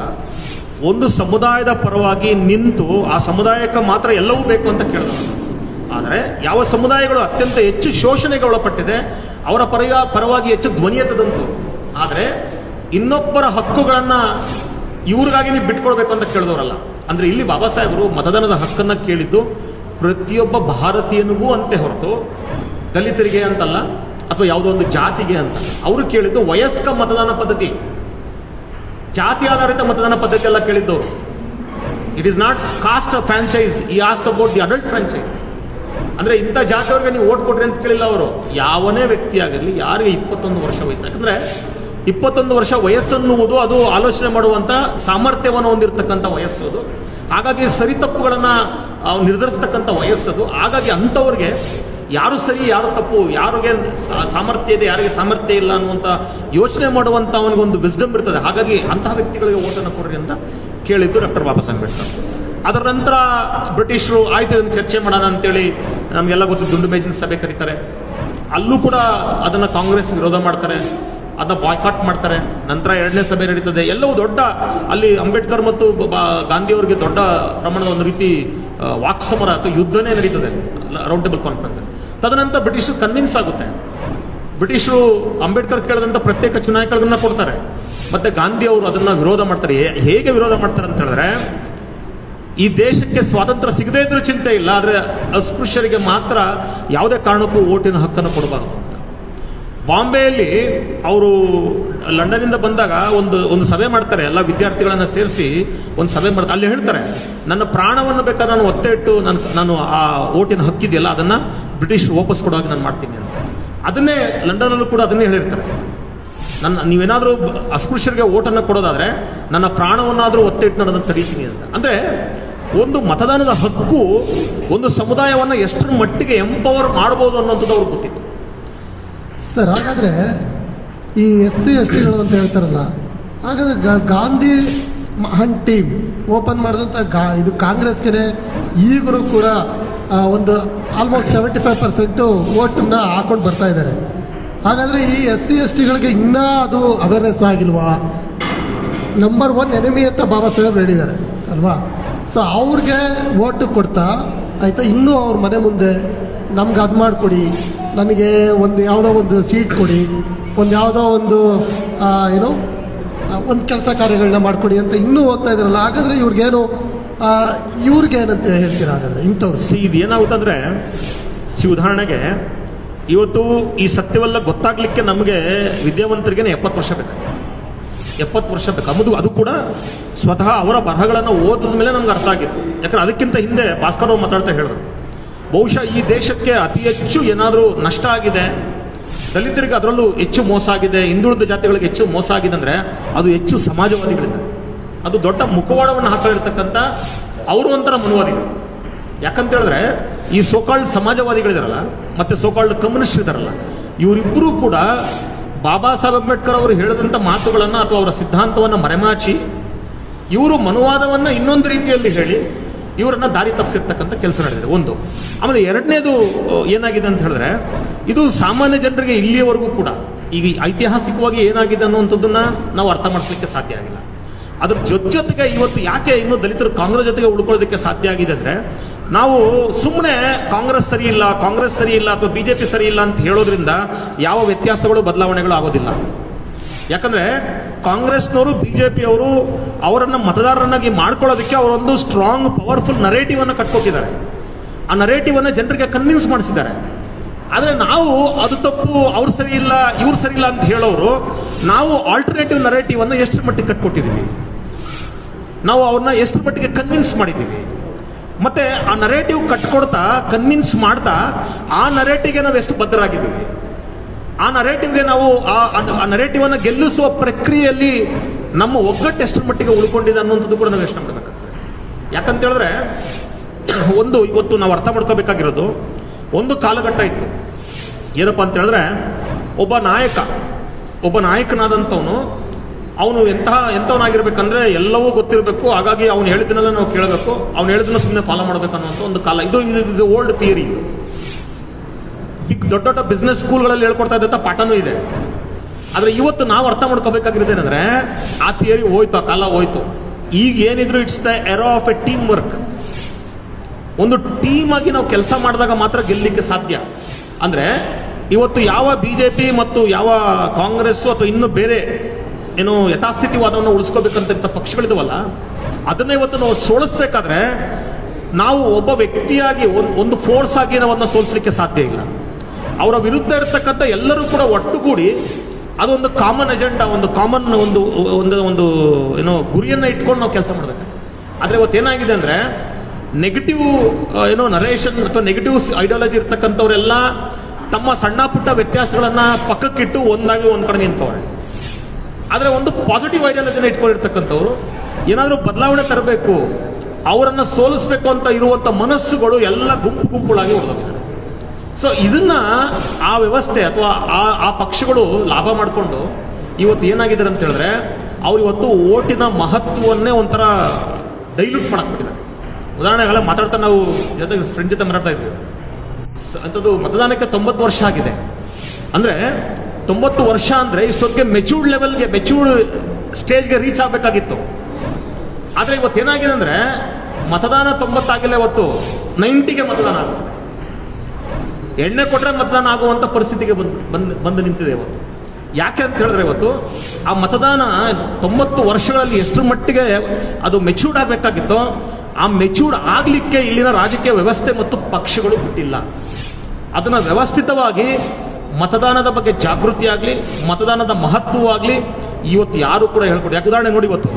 ಒಂದು ಸಮುದಾಯದ ಪರವಾಗಿ ನಿಂತು ಆ ಸಮುದಾಯಕ್ಕೆ ಮಾತ್ರ ಎಲ್ಲವೂ ಬೇಕು ಅಂತ ಕೇಳಿದ್ರು ಆದರೆ ಯಾವ ಸಮುದಾಯಗಳು ಅತ್ಯಂತ ಹೆಚ್ಚು ಶೋಷಣೆಗೆ ಒಳಪಟ್ಟಿದೆ ಅವರ ಪರಯ, ಪರವಾಗಿ ಹೆಚ್ಚು ಧ್ವನಿ ಎತ್ತದಂತು ಆದರೆ ಇನ್ನೊಬ್ಬರ ಹಕ್ಕುಗಳನ್ನು ಇವ್ರಿಗಾಗಿ ನೀವು ಬಿಟ್ಕೊಳ್ಬೇಕು ಅಂತ ಕೇಳಿದವರಲ್ಲ. ಅಂದ್ರೆ ಇಲ್ಲಿ ಬಾಬಾ ಸಾಹೇಬರು ಮತದಾನದ ಹಕ್ಕನ್ನು ಕೇಳಿದ್ದು ಪ್ರತಿಯೊಬ್ಬ ಭಾರತೀಯನಿಗೂ ಅಂತೆ ಹೊರತು ದಲಿತರಿಗೆ ಅಂತಲ್ಲ, ಅಥವಾ ಯಾವುದೋ ಒಂದು ಜಾತಿಗೆ ಅಂತ ಅವರು ಕೇಳಿದ್ದು ವಯಸ್ಕ ಮತದಾನ ಪದ್ಧತಿ. ಜಾತಿ ಆಧಾರಿತ ಮತದಾನ ಪದ್ಧತಿ ಎಲ್ಲ ಕೇಳಿದ್ದವರು. It is not caste franchise is just about the adult franchise ಅಂದ್ರೆ ಇಂಥ ಜಾತಿಯವ್ರಿಗೆ ನೀವು ಓಟ್ ಕೊಟ್ರಿ ಅಂತ ಕೇಳಿಲ್ಲ ಅವರು. ಯಾವನೇ ವ್ಯಕ್ತಿ ಆಗಿರಲಿ ಯಾರಿಗೆ ಇಪ್ಪತ್ತೊಂದು ವರ್ಷ ವಯಸ್ಸು, ಯಾಕಂದ್ರೆ ಇಪ್ಪತ್ತೊಂದು ವರ್ಷ ವಯಸ್ಸನ್ನುವುದು ಅದು ಆಲೋಚನೆ ಮಾಡುವಂತ ಸಾಮರ್ಥ್ಯವನ್ನು ಹೊಂದಿರತಕ್ಕಂಥ ವಯಸ್ಸು ಅದು. ಹಾಗಾಗಿ ಸರಿ ತಪ್ಪುಗಳನ್ನ ನಿರ್ಧರಿಸತಕ್ಕಂಥ ನಿರ್ಧರಿಸ್ತಕ್ಕಂಥ ವಯಸ್ಸದು ಹಾಗಾಗಿ ಅಂಥವ್ರಿಗೆ ಯಾರು ಸರಿ, ಯಾರು ತಪ್ಪು, ಯಾರಿಗೆ ಸಾಮರ್ಥ್ಯ ಇದೆ, ಯಾರಿಗೆ ಸಾಮರ್ಥ್ಯ ಇಲ್ಲ ಅನ್ನುವಂಥ ಯೋಚನೆ ಮಾಡುವಂಥ ಅವನಿಗೊಂದು ವಿಸ್ಡಮ್ ಇರ್ತದೆ. ಹಾಗಾಗಿ ಅಂತಹ ವ್ಯಕ್ತಿಗಳಿಗೆ ಓಟನ್ನು ಕೊಡ್ರಿ ಅಂತ ಕೇಳಿದ್ದು ಡಾಕ್ಟರ್ ಬಾಬಾ ಸಾಹೇಬ್ ಅಂಬೇಡ್ಕರ್. ಅದರ ನಂತರ ಬ್ರಿಟಿಷರು ಆಯ್ತು ಇದನ್ನು ಚರ್ಚೆ ಮಾಡೋಣ ಅಂತೇಳಿ ನಮಗೆಲ್ಲ ಗೊತ್ತು ದುಂಡು ಮೇಜಿನ ಸಭೆ ಕರೀತಾರೆ. ಅಲ್ಲೂ ಕೂಡ ಅದನ್ನು ಕಾಂಗ್ರೆಸ್ ವಿರೋಧ ಮಾಡ್ತಾರೆ, ಅದನ್ನ ಬಾಯ್ಕಾಟ್ ಮಾಡ್ತಾರೆ. ನಂತರ ಎರಡನೇ ಸಭೆ ನಡೀತದೆ. ಎಲ್ಲವೂ ದೊಡ್ಡ ಅಲ್ಲಿ ಅಂಬೇಡ್ಕರ್ ಮತ್ತು ಗಾಂಧಿಯವರಿಗೆ ದೊಡ್ಡ ಪ್ರಮಾಣದ ಒಂದು ರೀತಿ ವಾಕ್ಸಮರ ಅಥವಾ ಯುದ್ಧನೇ ನಡೀತದೆ ರೌಂಡ್ ಟೇಬಲ್ ಕಾನ್ಫರೆನ್ಸ್ ತದನಂತರ ಬ್ರಿಟಿಷರು ಕನ್ವಿನ್ಸ್ ಆಗುತ್ತೆ. ಬ್ರಿಟಿಷರು ಅಂಬೇಡ್ಕರ್ ಕೇಳಿದಂಥ ಪ್ರತ್ಯೇಕ ಚುನಾಯಕಗಳನ್ನ ಕೊಡ್ತಾರೆ. ಮತ್ತೆ ಗಾಂಧಿ ಅವರು ಅದನ್ನ ವಿರೋಧ ಮಾಡ್ತಾರೆ. ಹೇಗೆ ವಿರೋಧ ಮಾಡ್ತಾರೆ ಅಂತ ಹೇಳಿದ್ರೆ ಈ ದೇಶಕ್ಕೆ ಸ್ವಾತಂತ್ರ್ಯ ಸಿಗದೇ ಇದ್ರೂ ಚಿಂತೆ ಇಲ್ಲ, ಆದರೆ ಅಸ್ಪೃಶ್ಯರಿಗೆ ಮಾತ್ರ ಯಾವುದೇ ಕಾರಣಕ್ಕೂ ಓಟಿನ ಹಕ್ಕನ್ನು ಕೊಡಬಾರದು ಅಂತ. ಬಾಂಬೆಯಲ್ಲಿ ಅವರು ಲಂಡನ್ನಿಂದ ಬಂದಾಗ ಒಂದು ಒಂದು ಸಭೆ ಮಾಡ್ತಾರೆ, ಎಲ್ಲ ವಿದ್ಯಾರ್ಥಿಗಳನ್ನು ಸೇರಿಸಿ ಒಂದು ಸಭೆ ಮಾಡ್ತಾರೆ. ಅಲ್ಲಿ ಹೇಳ್ತಾರೆ, ನನ್ನ ಪ್ರಾಣವನ್ನು ಬೇಕಾದ್ರೆ ನಾನು ಒತ್ತೆ ಇಟ್ಟು ನಾನು ನಾನು ಆ ಓಟಿನ ಹಕ್ಕಿದೆಯಲ್ಲ, ಅದನ್ನು ಬ್ರಿಟಿಷ್ ವಾಪಸ್ ಕೊಡೋಕೆ ನಾನು ಮಾಡ್ತೀನಿ ಅಂತ. ಅದನ್ನೇ ಲಂಡನಲ್ಲೂ ಕೂಡ ಅದನ್ನೇ ಹೇಳಿರ್ತಾರೆ. ನನ್ನ ನೀವೇನಾದರೂ ಅಸ್ಪೃಶ್ಯರಿಗೆ ಓಟನ್ನು ಕೊಡೋದಾದರೆ ನನ್ನ ಪ್ರಾಣವನ್ನಾದರೂ ಒತ್ತೆ ಇಟ್ಟು ನಾನು ತಡೀತೀನಿ ಅಂತ. ಅಂದರೆ ಒಂದು ಮತದಾನದ ಹಕ್ಕು ಒಂದು ಸಮುದಾಯವನ್ನು ಎಷ್ಟರ ಮಟ್ಟಿಗೆ ಎಂಪವರ್ ಮಾಡ್ಬೋದು ಅನ್ನೋಂಥದ್ದು ಅವ್ರಿಗೆ ಗೊತ್ತಿತ್ತು. ಸರ್, ಹಾಗಾದ್ರೆ ಈ ಎಸ್ ಸಿ ಎಸ್ ಟಿಗಳು ಅಂತ ಹೇಳ್ತಾರಲ್ಲ, ಹಾಗಾದ್ರೆ ಗಾಂಧಿ ಮಹನ್ ಟೀಮ್ ಓಪನ್ ಮಾಡಿದಂಥ ಗಾ ಇದು ಕಾಂಗ್ರೆಸ್ಗೆ ಈಗಲೂ ಕೂಡ ಒಂದು ಆಲ್ಮೋಸ್ಟ್ ಸೆವೆಂಟಿ ಫೈವ್ ಪರ್ಸೆಂಟು ಓಟನ್ನ ಹಾಕೊಂಡು ಬರ್ತಾ ಇದ್ದಾರೆ. ಹಾಗಾದರೆ ಈ ಎಸ್ ಸಿ ಎಸ್ ಟಿಗಳಿಗೆ ಇನ್ನೂ ಅದು ಅವೇರ್ನೆಸ್ ಆಗಿಲ್ವಾ? ನಂಬರ್ ಒನ್ ಎನಿಮಿ ಅಂತ ಬಾಬಾ ಸಾಹೇಬ್ ಹೇಳಿದ್ದಾರೆ, ಅಲ್ವಾ? ಸೊ ಅವ್ರಿಗೆ ಓಟು ಕೊಡ್ತಾ, ಆಯಿತಾ? ಇನ್ನೂ ಅವ್ರ ಮನೆ ಮುಂದೆ ನಮ್ಗೆ ಅದು ಮಾಡಿಕೊಡಿ ನನಗೆ ಒಂದು ಯಾವುದೋ ಒಂದು ಸೀಟ್ ಕೊಡಿ, ಒಂದು ಯಾವುದೋ ಒಂದು ಏನು ಒಂದು ಕೆಲಸ ಕಾರ್ಯಗಳನ್ನ ಮಾಡಿಕೊಡಿ ಅಂತ ಇನ್ನೂ ಓದ್ತಾ ಇದ್ದಾರಲ್ಲ ಹಾಗಾದರೆ ಇವ್ರಿಗೇನು ಇವ್ರಿಗೇನಂತ ಹೇಳ್ತೀರಾ ಹಾಗಾದರೆ ಇಂಥವ್ರು? ಸಿ ಇದು ಏನಾಗುತ್ತಂದ್ರೆ ಸಿ ಉದಾಹರಣೆಗೆ ಇವತ್ತು ಈ ಸತ್ಯವೆಲ್ಲ ಗೊತ್ತಾಗ್ಲಿಕ್ಕೆ ನಮಗೆ ವಿದ್ಯಾವಂತರಿಗೆ ಎಪ್ಪತ್ತು ವರ್ಷ ಬೇಕು. ಎಪ್ಪತ್ತು ವರ್ಷ ಬೇಕು. ಅಮ್ಮದು ಅದು ಕೂಡ ಸ್ವತಃ ಅವರ ಬರಹಗಳನ್ನು ಓದಿದ ಮೇಲೆ ನಮ್ಗೆ ಅರ್ಥ ಆಗಿತ್ತು. ಯಾಕಂದ್ರೆ ಅದಕ್ಕಿಂತ ಹಿಂದೆ ಭಾಸ್ಕರ್ ಅವರು ಮಾತಾಡ್ತಾ ಹೇಳಿದ್ರು. ಬಹುಶಃ ಈ ದೇಶಕ್ಕೆ ಅತಿ ಹೆಚ್ಚು ಏನಾದರೂ ನಷ್ಟ ಆಗಿದೆ, ದಲಿತರಿಗೆ ಅದರಲ್ಲೂ ಹೆಚ್ಚು ಮೋಸ ಆಗಿದೆ, ಹಿಂದುಳಿದ ಜಾತಿಗಳಿಗೆ ಹೆಚ್ಚು ಮೋಸ ಆಗಿದೆ ಅಂದರೆ ಅದು ಹೆಚ್ಚು ಸಮಾಜವಾದಿಗಳಿದೆ. ಅದು ದೊಡ್ಡ ಮುಖವಾಡವನ್ನು ಹಾಕೊಂಡಿರ್ತಕ್ಕಂಥ ಅವರು ಒಂಥರ ಮನುವಾದಿಗಳು. ಯಾಕಂತ ಹೇಳಿದ್ರೆ ಈ ಸೋಕಾಲ್ಡ್ ಸಮಾಜವಾದಿಗಳಿದಾರಲ್ಲ, ಮತ್ತೆ ಸೋಕಾಲ್ಡ್ ಕಮ್ಯುನಿಸ್ಟ್ ಇದಾರಲ್ಲ ಇವರಿಬ್ಬರೂ ಕೂಡ ಬಾಬಾ ಸಾಹೇಬ್ ಅಂಬೇಡ್ಕರ್ ಅವರು ಹೇಳಿದಂಥ ಮಾತುಗಳನ್ನು ಅಥವಾ ಅವರ ಸಿದ್ಧಾಂತವನ್ನು ಮರೆಮಾಚಿ, ಇವರು ಮನುವಾದವನ್ನು ಇನ್ನೊಂದು ರೀತಿಯಲ್ಲಿ ಹೇಳಿ ಇವರನ್ನ ದಾರಿ ತಪ್ಪಿಸಿರ್ತಕ್ಕಂಥ ಕೆಲಸ ನಡೆದಿದೆ. ಒಂದು. ಆಮೇಲೆ ಎರಡನೇದು ಏನಾಗಿದೆ ಅಂತ ಹೇಳಿದ್ರೆ, ಇದು ಸಾಮಾನ್ಯ ಜನರಿಗೆ ಇಲ್ಲಿಯವರೆಗೂ ಕೂಡ, ಈಗ ಐತಿಹಾಸಿಕವಾಗಿ ಏನಾಗಿದೆ ಅನ್ನುವಂಥದ್ದನ್ನ ನಾವು ಅರ್ಥ ಮಾಡಿಸ್ಲಿಕ್ಕೆ ಸಾಧ್ಯ ಆಗಿಲ್ಲ. ಅದ್ರ ಜೊತೆ ಜೊತೆಗೆ ಇವತ್ತು ಯಾಕೆ ಇನ್ನು ದಲಿತರು ಕಾಂಗ್ರೆಸ್ ಜೊತೆಗೆ ಉಳ್ಕೊಳ್ಳೋದಕ್ಕೆ ಸಾಧ್ಯ ಆಗಿದೆ ಅಂದ್ರೆ ನಾವು ಸುಮ್ಮನೆ ಕಾಂಗ್ರೆಸ್ ಸರಿ ಇಲ್ಲ, ಕಾಂಗ್ರೆಸ್ ಸರಿ ಇಲ್ಲ ಅಥವಾ ಬಿಜೆಪಿ ಸರಿ ಇಲ್ಲ ಅಂತ ಹೇಳೋದ್ರಿಂದ ಯಾವ ವ್ಯತ್ಯಾಸಗಳು, ಬದಲಾವಣೆಗಳು ಆಗೋದಿಲ್ಲ. ಯಾಕಂದ್ರೆ ಕಾಂಗ್ರೆಸ್ನವರು ಬಿ ಜೆ ಬಿಜೆಪಿಯವರು ಅವರನ್ನ ಮತದಾರರನ್ನಾಗಿ ಮಾಡ್ಕೊಳ್ಳೋದಕ್ಕೆ ಅವರೊಂದು ಸ್ಟ್ರಾಂಗ್ ಪವರ್ಫುಲ್ ನರೇಟಿವ್ ಅನ್ನು ಕಟ್ಕೊಟ್ಟಿದ್ದಾರೆ. ಆ ನರೇಟಿವ್ ಅನ್ನ ಜನರಿಗೆ ಕನ್ವಿನ್ಸ್ ಮಾಡಿಸಿದ್ದಾರೆ. ಆದರೆ ನಾವು ಅದು ತಪ್ಪು, ಅವ್ರು ಸರಿ ಇಲ್ಲ, ಇವ್ರು ಸರಿ ಇಲ್ಲ ಅಂತ ಹೇಳೋರು, ನಾವು ಆಲ್ಟರ್ನೇಟಿವ್ ನರೇಟಿವ್ ಅನ್ನ ಎಷ್ಟು ಮಟ್ಟಿಗೆ ಕಟ್ಕೊಟ್ಟಿದ್ದೀವಿ? ನಾವು ಅವ್ರನ್ನ ಎಷ್ಟು ಮಟ್ಟಿಗೆ ಕನ್ವಿನ್ಸ್ ಮಾಡಿದ್ದೀವಿ? ಮತ್ತೆ ಆ ನರೇಟಿವ್ ಕಟ್ಕೊಡ್ತಾ ಕನ್ವಿನ್ಸ್ ಮಾಡ್ತಾ, ಆ ನರೇಟಿವ್ಗೆ ನಾವು ಎಷ್ಟು ಬದ್ಧರಾಗಿದ್ದೀವಿ ಆ ನರೇಟಿವ್ಗೆ ನಾವು ಆ- ನರೇಟಿವ್ ಅನ್ನು ಗೆಲ್ಲಿಸುವ ಪ್ರಕ್ರಿಯೆಯಲ್ಲಿ ನಮ್ಮ ಒಗ್ಗಟ್ಟು ಎಷ್ಟರ ಮಟ್ಟಿಗೆ ಉಳ್ಕೊಂಡಿದೆ ಅನ್ನುವಂಥದ್ದು ಕೂಡ ನಾವು ಎಷ್ಟು ಮಾಡಬೇಕಾಗ್ತದೆ. ಯಾಕಂತ ಹೇಳಿದ್ರೆ, ಒಂದು, ಇವತ್ತು ನಾವು ಅರ್ಥ ಮಾಡ್ಕೋಬೇಕಾಗಿರೋದು, ಒಂದು ಕಾಲಘಟ್ಟ ಇತ್ತು. ಏನಪ್ಪಾ ಅಂತ ಹೇಳಿದ್ರೆ, ಒಬ್ಬ ನಾಯಕ, ಒಬ್ಬ ನಾಯಕನಾದಂಥವನು ಅವನು ಎಂತಹ, ಎಂಥವನಾಗಿರ್ಬೇಕಂದ್ರೆ ಎಲ್ಲವೂ ಗೊತ್ತಿರಬೇಕು. ಹಾಗಾಗಿ ಅವ್ನು ಹೇಳಿದ್ದನ್ನೆಲ್ಲ ನಾವು ಕೇಳಬೇಕು. ಅವ್ನು ಹೇಳಿದ್ದನ್ನ ಸುಮ್ಮನೆ ಫಾಲೋ ಮಾಡಬೇಕು ಅನ್ನೋಂಥ ಒಂದು ಕಾಲ. ಇದು ಇದು ಓಲ್ಡ್ ಥಿಯರಿ ಇದು. ಬಿಗ್ ದೊಡ್ಡ ದೊಡ್ಡ ಬಿಸ್ನೆಸ್ ಸ್ಕೂಲ್ಗಳಲ್ಲಿ ಹೇಳ್ಕೊಡ್ತಾ ಇದ್ದಂಥ ಪಾಠನೂ ಇದೆ. ಆದರೆ ಇವತ್ತು ನಾವು ಅರ್ಥ ಮಾಡ್ಕೋಬೇಕಾಗಿರೋದು ಏನಂದ್ರೆ, ಆ ಥಿಯರಿ ಹೋಯ್ತು, ಆ ಕಾಲ ಹೋಯ್ತು. ಈಗ ಏನಿದ್ರು it's the era of a team work ಒಂದು ಟೀಮ್ ಆಗಿ ನಾವು ಕೆಲಸ ಮಾಡಿದಾಗ ಮಾತ್ರ ಗೆಲ್ಲಲಿಕ್ಕೆ ಸಾಧ್ಯ. ಅಂದ್ರೆ, ಇವತ್ತು ಯಾವ ಬಿಜೆಪಿ ಮತ್ತು ಯಾವ ಕಾಂಗ್ರೆಸ್ ಅಥವಾ ಇನ್ನು ಬೇರೆ ಏನು ಯಥಾಸ್ಥಿತಿವಾದವನ್ನು ಉಳಿಸ್ಕೋಬೇಕಂತ ಪಕ್ಷಗಳಿದವಲ್ಲ, ಅದನ್ನ ಇವತ್ತು ನಾವು ಸೋಲಿಸ್ಬೇಕಾದ್ರೆ ನಾವು ಒಬ್ಬ ವ್ಯಕ್ತಿಯಾಗಿ ಒಂದ್- ಫೋರ್ಸ್ ಆಗಿ ನಾವು ಅದನ್ನ ಸೋಲಿಸಲಿಕ್ಕೆ ಸಾಧ್ಯ ಇಲ್ಲ. ಅವರ ವಿರುದ್ಧ ಇರತಕ್ಕಂಥ ಎಲ್ಲರೂ ಕೂಡ ಒಟ್ಟುಗೂಡಿ ಅದೊಂದು ಕಾಮನ್ ಅಜೆಂಡಾ ಒಂದು ಕಾಮನ್ ಒಂದು ಒಂದು ಒಂದು ಏನೋ ಗುರಿಯನ್ನ ಇಟ್ಕೊಂಡು ನಾವು ಕೆಲಸ ಮಾಡಬೇಕು. ಆದ್ರೆ ಇವತ್ತು ಏನಾಗಿದೆ ಅಂದ್ರೆ ನೆಗೆಟಿವ್ ಏನೋ ನರೇಷನ್ ಅಥವಾ ನೆಗೆಟಿವ್ ಐಡಿಯಾಲಜಿ ಇರ್ತಕ್ಕಂಥವರೆಲ್ಲ ತಮ್ಮ ಸಣ್ಣ ಪುಟ್ಟ ವ್ಯತ್ಯಾಸಗಳನ್ನ ಪಕ್ಕಕ್ಕಿಟ್ಟು ಒಂದಾಗಿ ಒಂದು ಕಡೆ ನಿಂತವ್ರೆ. ಆದ್ರೆ ಒಂದು ಪಾಸಿಟಿವ್ ಐಡಿಯಾಲಜಿನ ಇಟ್ಕೊಂಡಿರ್ತಕ್ಕಂಥವ್ರು, ಏನಾದರೂ ಬದಲಾವಣೆ ತರಬೇಕು, ಅವರನ್ನು ಸೋಲಿಸಬೇಕು ಅಂತ ಇರುವಂಥ ಮನಸ್ಸುಗಳು ಎಲ್ಲ ಗುಂಪು ಗುಂಪುಗಳಾಗಿ ಹೊರದೋಗಿದ್ದಾರೆ ಸೊ ಇದನ್ನ ಆ ವ್ಯವಸ್ಥೆ ಅಥವಾ ಆ ಆ ಪಕ್ಷಗಳು ಲಾಭ ಮಾಡಿಕೊಂಡು ಇವತ್ತು ಏನಾಗಿದ್ದಾರೆ ಅಂತ ಹೇಳಿದ್ರೆ, ಅವ್ರು ಇವತ್ತು ಓಟಿನ ಮಹತ್ವವನ್ನೇ ಒಂಥರ ಡೈಲ್ಯೂಟ್ ಮಾಡಕ್ ಬಿಟ್ಟಿದ್ದಾರೆ ಉದಾಹರಣೆಗೆಲ್ಲ ಮಾತಾಡ್ತಾ ನಾವು ಜೊತೆಗೆ ಫ್ರೆಂಡ್ ಜೊತೆ ಮಾತಾಡ್ತಾ ಇದ್ವಿ. ಅಂಥದ್ದು ಮತದಾನಕ್ಕೆ ತೊಂಬತ್ತು ವರ್ಷ ಆಗಿದೆ. ಅಂದ್ರೆ ತೊಂಬತ್ತು ವರ್ಷ ಅಂದ್ರೆ ಇಷ್ಟೊತ್ತಿಗೆ ಮೆಚೂರ್ಡ್ ಲೆವೆಲ್ಗೆ ಮೆಚೂರ್ಡ್ ಸ್ಟೇಜ್ಗೆ ರೀಚ್ ಆಗಬೇಕಾಗಿತ್ತು. ಆದ್ರೆ ಇವತ್ತು ಏನಾಗಿದೆ ಅಂದ್ರೆ ಮತದಾನ ತೊಂಬತ್ತಾಗಿಲ್ಲ ಇವತ್ತು. ನೈಂಟಿಗೆ ಮತದಾನ ಆಗುತ್ತೆ. ಎಣ್ಣೆ ಕೊಟ್ಟರೆ ಮತದಾನ ಆಗುವಂತ ಪರಿಸ್ಥಿತಿಗೆ ಬಂದು, ಬಂದ್, ಬಂದು ನಿಂತಿದೆ ಇವತ್ತು. ಯಾಕೆ ಅಂತ ಹೇಳಿದ್ರೆ ಇವತ್ತು ಆ ಮತದಾನ ತೊಂಬತ್ತು ವರ್ಷಗಳಲ್ಲಿ ಎಷ್ಟು ಮಟ್ಟಿಗೆ ಅದು ಮೆಚೂರ್ಡ್ ಆಗಬೇಕಾಗಿತ್ತೋ, ಆ ಮೆಚೂರ್ಡ್ ಆಗಲಿಕ್ಕೆ ಇಲ್ಲಿನ ರಾಜಕೀಯ ವ್ಯವಸ್ಥೆ ಮತ್ತು ಪಕ್ಷಗಳು ಬಿಟ್ಟಿಲ್ಲ ಅದನ್ನ ವ್ಯವಸ್ಥಿತವಾಗಿ ಮತದಾನದ ಬಗ್ಗೆ ಜಾಗೃತಿ ಆಗಲಿ, ಮತದಾನದ ಮಹತ್ವವಾಗಲಿ ಇವತ್ತು ಯಾರು ಕೂಡ ಹೇಳ್ಕೊಡಿ. ಯಾಕೆ ಉದಾಹರಣೆ ನೋಡಿ ಇವತ್ತು.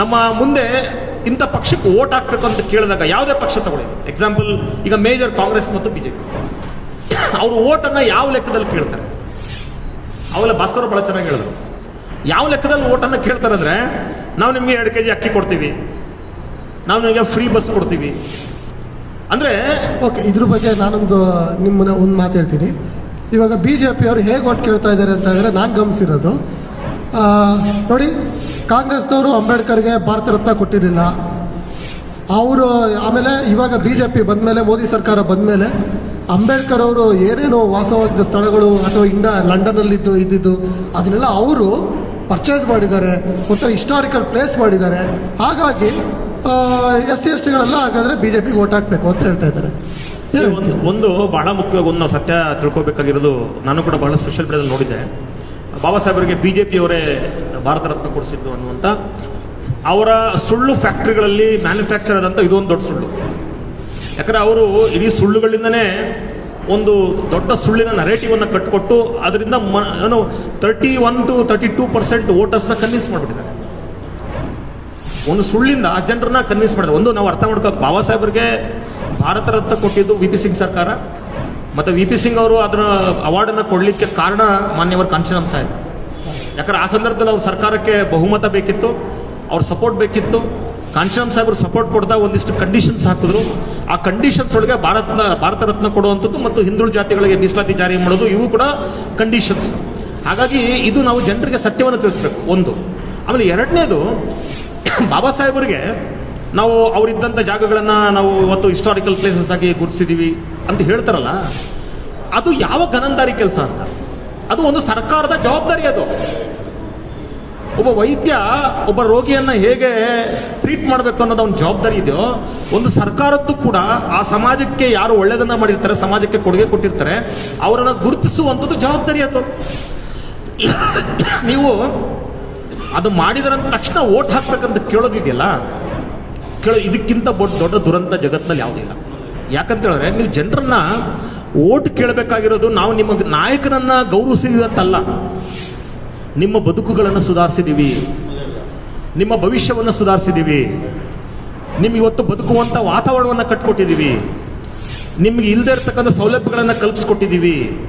ನಮ್ಮ ಮುಂದೆ ಇಂಥ ಪಕ್ಷಕ್ಕೆ ಓಟ್ ಹಾಕಬೇಕು ಅಂತ ಕೇಳಿದಾಗ ಯಾವುದೇ ಪಕ್ಷ ತಗೊಳ್ಳಿ. ಎಕ್ಸಾಂಪಲ್ ಈಗ ಮೇಜರ್ ಕಾಂಗ್ರೆಸ್ ಮತ್ತು ಬಿಜೆಪಿ ಅವರು ಓಟನ್ನು ಯಾವ ಲೆಕ್ಕದಲ್ಲಿ ಕೇಳ್ತಾರೆ? ಅವೆಲ್ಲ ಭಾಸ್ಕರ್ ಭಾಳ ಚೆನ್ನಾಗಿ ಹೇಳಿದ್ರು. ಯಾವ ಲೆಕ್ಕದಲ್ಲಿ ಓಟನ್ನು ಕೇಳ್ತಾರೆ ಅಂದರೆ, ನಾವು ನಿಮಗೆ ಎರಡು ಕೆ ಜಿ ಅಕ್ಕಿ ಕೊಡ್ತೀವಿ. ನಾವು ನಿಮಗೆ ಫ್ರೀ ಬಸ್ ಕೊಡ್ತೀವಿ. ಅಂದರೆ ಓಕೆ ಇದ್ರ ಬಗ್ಗೆ ನಾನೊಂದು ನಿಮ್ಮನ್ನ ಒಂದು ಮಾತು ಹೇಳ್ತೀನಿ. ಇವಾಗ ಬಿ ಜೆ ಪಿಯವರು ಹೇಗೆ ಒಟ್ಟು ಕೇಳ್ತಾ ಇದ್ದಾರೆ ಅಂತ ನಾನು ಗಮನಿಸಿರೋದು. ನೋಡಿ, ಕಾಂಗ್ರೆಸ್ನವರು ಅಂಬೇಡ್ಕರ್ಗೆ ಭಾರತ ರತ್ನ ಕೊಟ್ಟಿರಲಿಲ್ಲ. ಅವರು, ಆಮೇಲೆ ಇವಾಗ ಬಿ ಜೆ ಪಿ ಬಂದಮೇಲೆ, ಮೋದಿ ಸರ್ಕಾರ ಬಂದಮೇಲೆ ಅಂಬೇಡ್ಕರ್ ಅವರು ಏನೇನು ವಾಸವಾಗಿದ್ದ ಸ್ಥಳಗಳು ಅಥವಾ ಇಂಡ ಲಂಡನ್ನಲ್ಲಿದ್ದು ಇದ್ದಿದ್ದು, ಅದನ್ನೆಲ್ಲ ಅವರು ಪರ್ಚೇಸ್ ಮಾಡಿದ್ದಾರೆ, ಒಂಥರ ಹಿಸ್ಟಾರಿಕಲ್ ಪ್ಲೇಸ್ ಮಾಡಿದ್ದಾರೆ. ಹಾಗಾಗಿ ಎಸ್ ಸಿ ಎಸ್ ಟಿಗಳೆಲ್ಲ ಹಾಗಾದರೆ ಬಿ ಜೆ ಪಿಗೆ ಓಟ್ ಹಾಕಬೇಕು ಅಂತ ಹೇಳ್ತಾ ಇದ್ದಾರೆ. ಒಂದು ಬಹಳ ಮುಖ್ಯವಾಗಿ ಒಂದು ಸತ್ಯ ತಿಳ್ಕೊಬೇಕಾಗಿರೋದು. ನಾನು ಕೂಡ ಬಹಳ ಸೋಷಿಯಲ್ ಮೀಡಿಯಾದಲ್ಲಿ ನೋಡಿದ್ದೆ. ಬಾಬಾ ಸಾಹೇಬರಿಗೆ ಪಿಯವರೇ ಭಾರತ ರತ್ನ ಕೊಡಿಸಿದ್ದು ಅನ್ನುವಂಥ ಅವರ ಸುಳ್ಳು ಫ್ಯಾಕ್ಟ್ರಿಗಳಲ್ಲಿ ಮ್ಯಾನುಫ್ಯಾಕ್ಚರ್ ಆದಂಥ ಇದೊಂದು ದೊಡ್ಡ ಸುಳ್ಳು. ಯಾಕಂದರೆ ಅವರು ಇಡೀ ಸುಳ್ಳುಗಳಿಂದನೇ ಒಂದು ದೊಡ್ಡ ಸುಳ್ಳಿನ ನರೇಟಿವನ್ನು ಕಟ್ಟಿಕೊಟ್ಟು ಅದರಿಂದ ಮ- ಏನು thirty one to thirty two percent ವೋಟರ್ಸ್ನ convince ಮಾಡಿಬಿಟ್ಟಿದ್ದಾರೆ. ಒಂದು ಸುಳ್ಳಿಂದ ಆ ಜನರನ್ನ ಕನ್ವಿನ್ಸ್ ಮಾಡಿದೆ ಒಂದು ನಾವು ಅರ್ಥ ಮಾಡ್ಕೋ ಬಾಬಾ ಸಾಹೇಬರಿಗೆ ಭಾರತ ರತ್ನ ಕೊಟ್ಟಿದ್ದು ವಿ ಪಿ ಸಿಂಗ್ ಸರ್ಕಾರ. ಮತ್ತು ವಿ ಪಿ ಸಿಂಗ್ ಅವರು ಅದರ ಅವಾರ್ಡನ್ನು ಕೊಡಲಿಕ್ಕೆ ಕಾರಣ ಮಾನ್ಯವರು ಕಾಂಚನಂ ಸಾಹೇಬ್. ಯಾಕಂದ್ರೆ ಆ ಸಂದರ್ಭದಲ್ಲಿ ಅವ್ರ ಸರ್ಕಾರಕ್ಕೆ ಬಹುಮತ ಬೇಕಿತ್ತು, ಅವ್ರ ಸಪೋರ್ಟ್ ಬೇಕಿತ್ತು. ಕಾಂಚನಂ ಸಾಹೇಬ್ರು ಸಪೋರ್ಟ್ ಕೊಡ್ತಾ ಒಂದಿಷ್ಟು ಕಂಡೀಷನ್ಸ್ ಹಾಕಿದ್ರು. ಆ ಕಂಡೀಷನ್ಸ್ ಒಳಗೆ ಭಾರತ ಭಾರತ ರತ್ನ ಕೊಡುವಂಥದ್ದು ಮತ್ತು ಹಿಂದುಳಿದ ಜಾತಿಗಳಿಗೆ ಮೀಸಲಾತಿ ಜಾರಿ ಮಾಡೋದು ಇವು ಕೂಡ ಕಂಡೀಷನ್ಸ್ ಹಾಗಾಗಿ ಇದು ನಾವು ಜನರಿಗೆ ಸತ್ಯವನ್ನು ತಿಳಿಸ್ಬೇಕು. ಒಂದು. ಆಮೇಲೆ ಎರಡನೇದು, <coughs> ಬಾಬಾ ಸಾಹೇಬರಿಗೆ ನಾವು ಅವರಿದ್ದಂಥ ಜಾಗಗಳನ್ನು ನಾವು ಇವತ್ತು ಹಿಸ್ಟಾರಿಕಲ್ ಪ್ಲೇಸಸ್ ಆಗಿ ಗುರುತಿಸಿದ್ದೀವಿ ಅಂತ ಹೇಳ್ತಾರಲ್ಲ, ಅದು ಯಾವ ಗನಂದಾರಿ ಕೆಲಸ ಅಂತ? ಅದು ಒಂದು ಸರ್ಕಾರದ ಜವಾಬ್ದಾರಿ ಅದು. ಒಬ್ಬ ವೈದ್ಯ, ಒಬ್ಬ ರೋಗಿಯನ್ನ ಹೇಗೆ ಟ್ರೀಟ್ ಮಾಡಬೇಕು ಅನ್ನೋದು ಒಂದು ಜವಾಬ್ದಾರಿ ಇದೆಯೋ, ಒಂದು ಸರ್ಕಾರದ್ದು ಕೂಡ ಆ ಸಮಾಜಕ್ಕೆ ಯಾರು ಒಳ್ಳೆಯದನ್ನು ಮಾಡಿರ್ತಾರೆ, ಸಮಾಜಕ್ಕೆ ಕೊಡುಗೆ ಕೊಟ್ಟಿರ್ತಾರೆ, ಅವರನ್ನು ಗುರುತಿಸುವಂಥದ್ದು ಜವಾಬ್ದಾರಿ ಅದು. ನೀವು ಅದು ಮಾಡಿದರಂತ ತಕ್ಷಣ ಓಟ್ ಹಾಕ್ಬೇಕಂತ ಕೇಳೋದಿದೆಯಲ್ಲ ಕೇಳೋ ಇದಕ್ಕಿಂತ ದೊಡ್ಡ ದೊಡ್ಡ ದುರಂತ ಜಗತ್ತಿನಲ್ಲಿ ಯಾವುದಿಲ್ಲ ಯಾಕಂತ ಹೇಳಿದ್ರೆ ನೀವು ಜನರನ್ನ ಓಟ್ ಕೇಳಬೇಕಾಗಿರೋದು ನಾವು ನಿಮ್ಮ ನಾಯಕನನ್ನ ಗೌರವಿಸಿದಂತಲ್ಲ ನಿಮ್ಮ ಬದುಕುಗಳನ್ನು ಸುಧಾರಿಸಿದ್ದೀವಿ. ನಿಮ್ಮ ಭವಿಷ್ಯವನ್ನು ಸುಧಾರಿಸಿದ್ದೀವಿ. ನಿಮ್ಗೆ ಇವತ್ತು ಬದುಕುವಂಥ ವಾತಾವರಣವನ್ನು ಕಟ್ಕೊಟ್ಟಿದ್ದೀವಿ. ನಿಮ್ಗೆ ಇಲ್ಲದೆ ಇರ್ತಕ್ಕಂಥ ಸೌಲಭ್ಯಗಳನ್ನು ಕಲ್ಪಿಸ್ಕೊಟ್ಟಿದ್ದೀವಿ.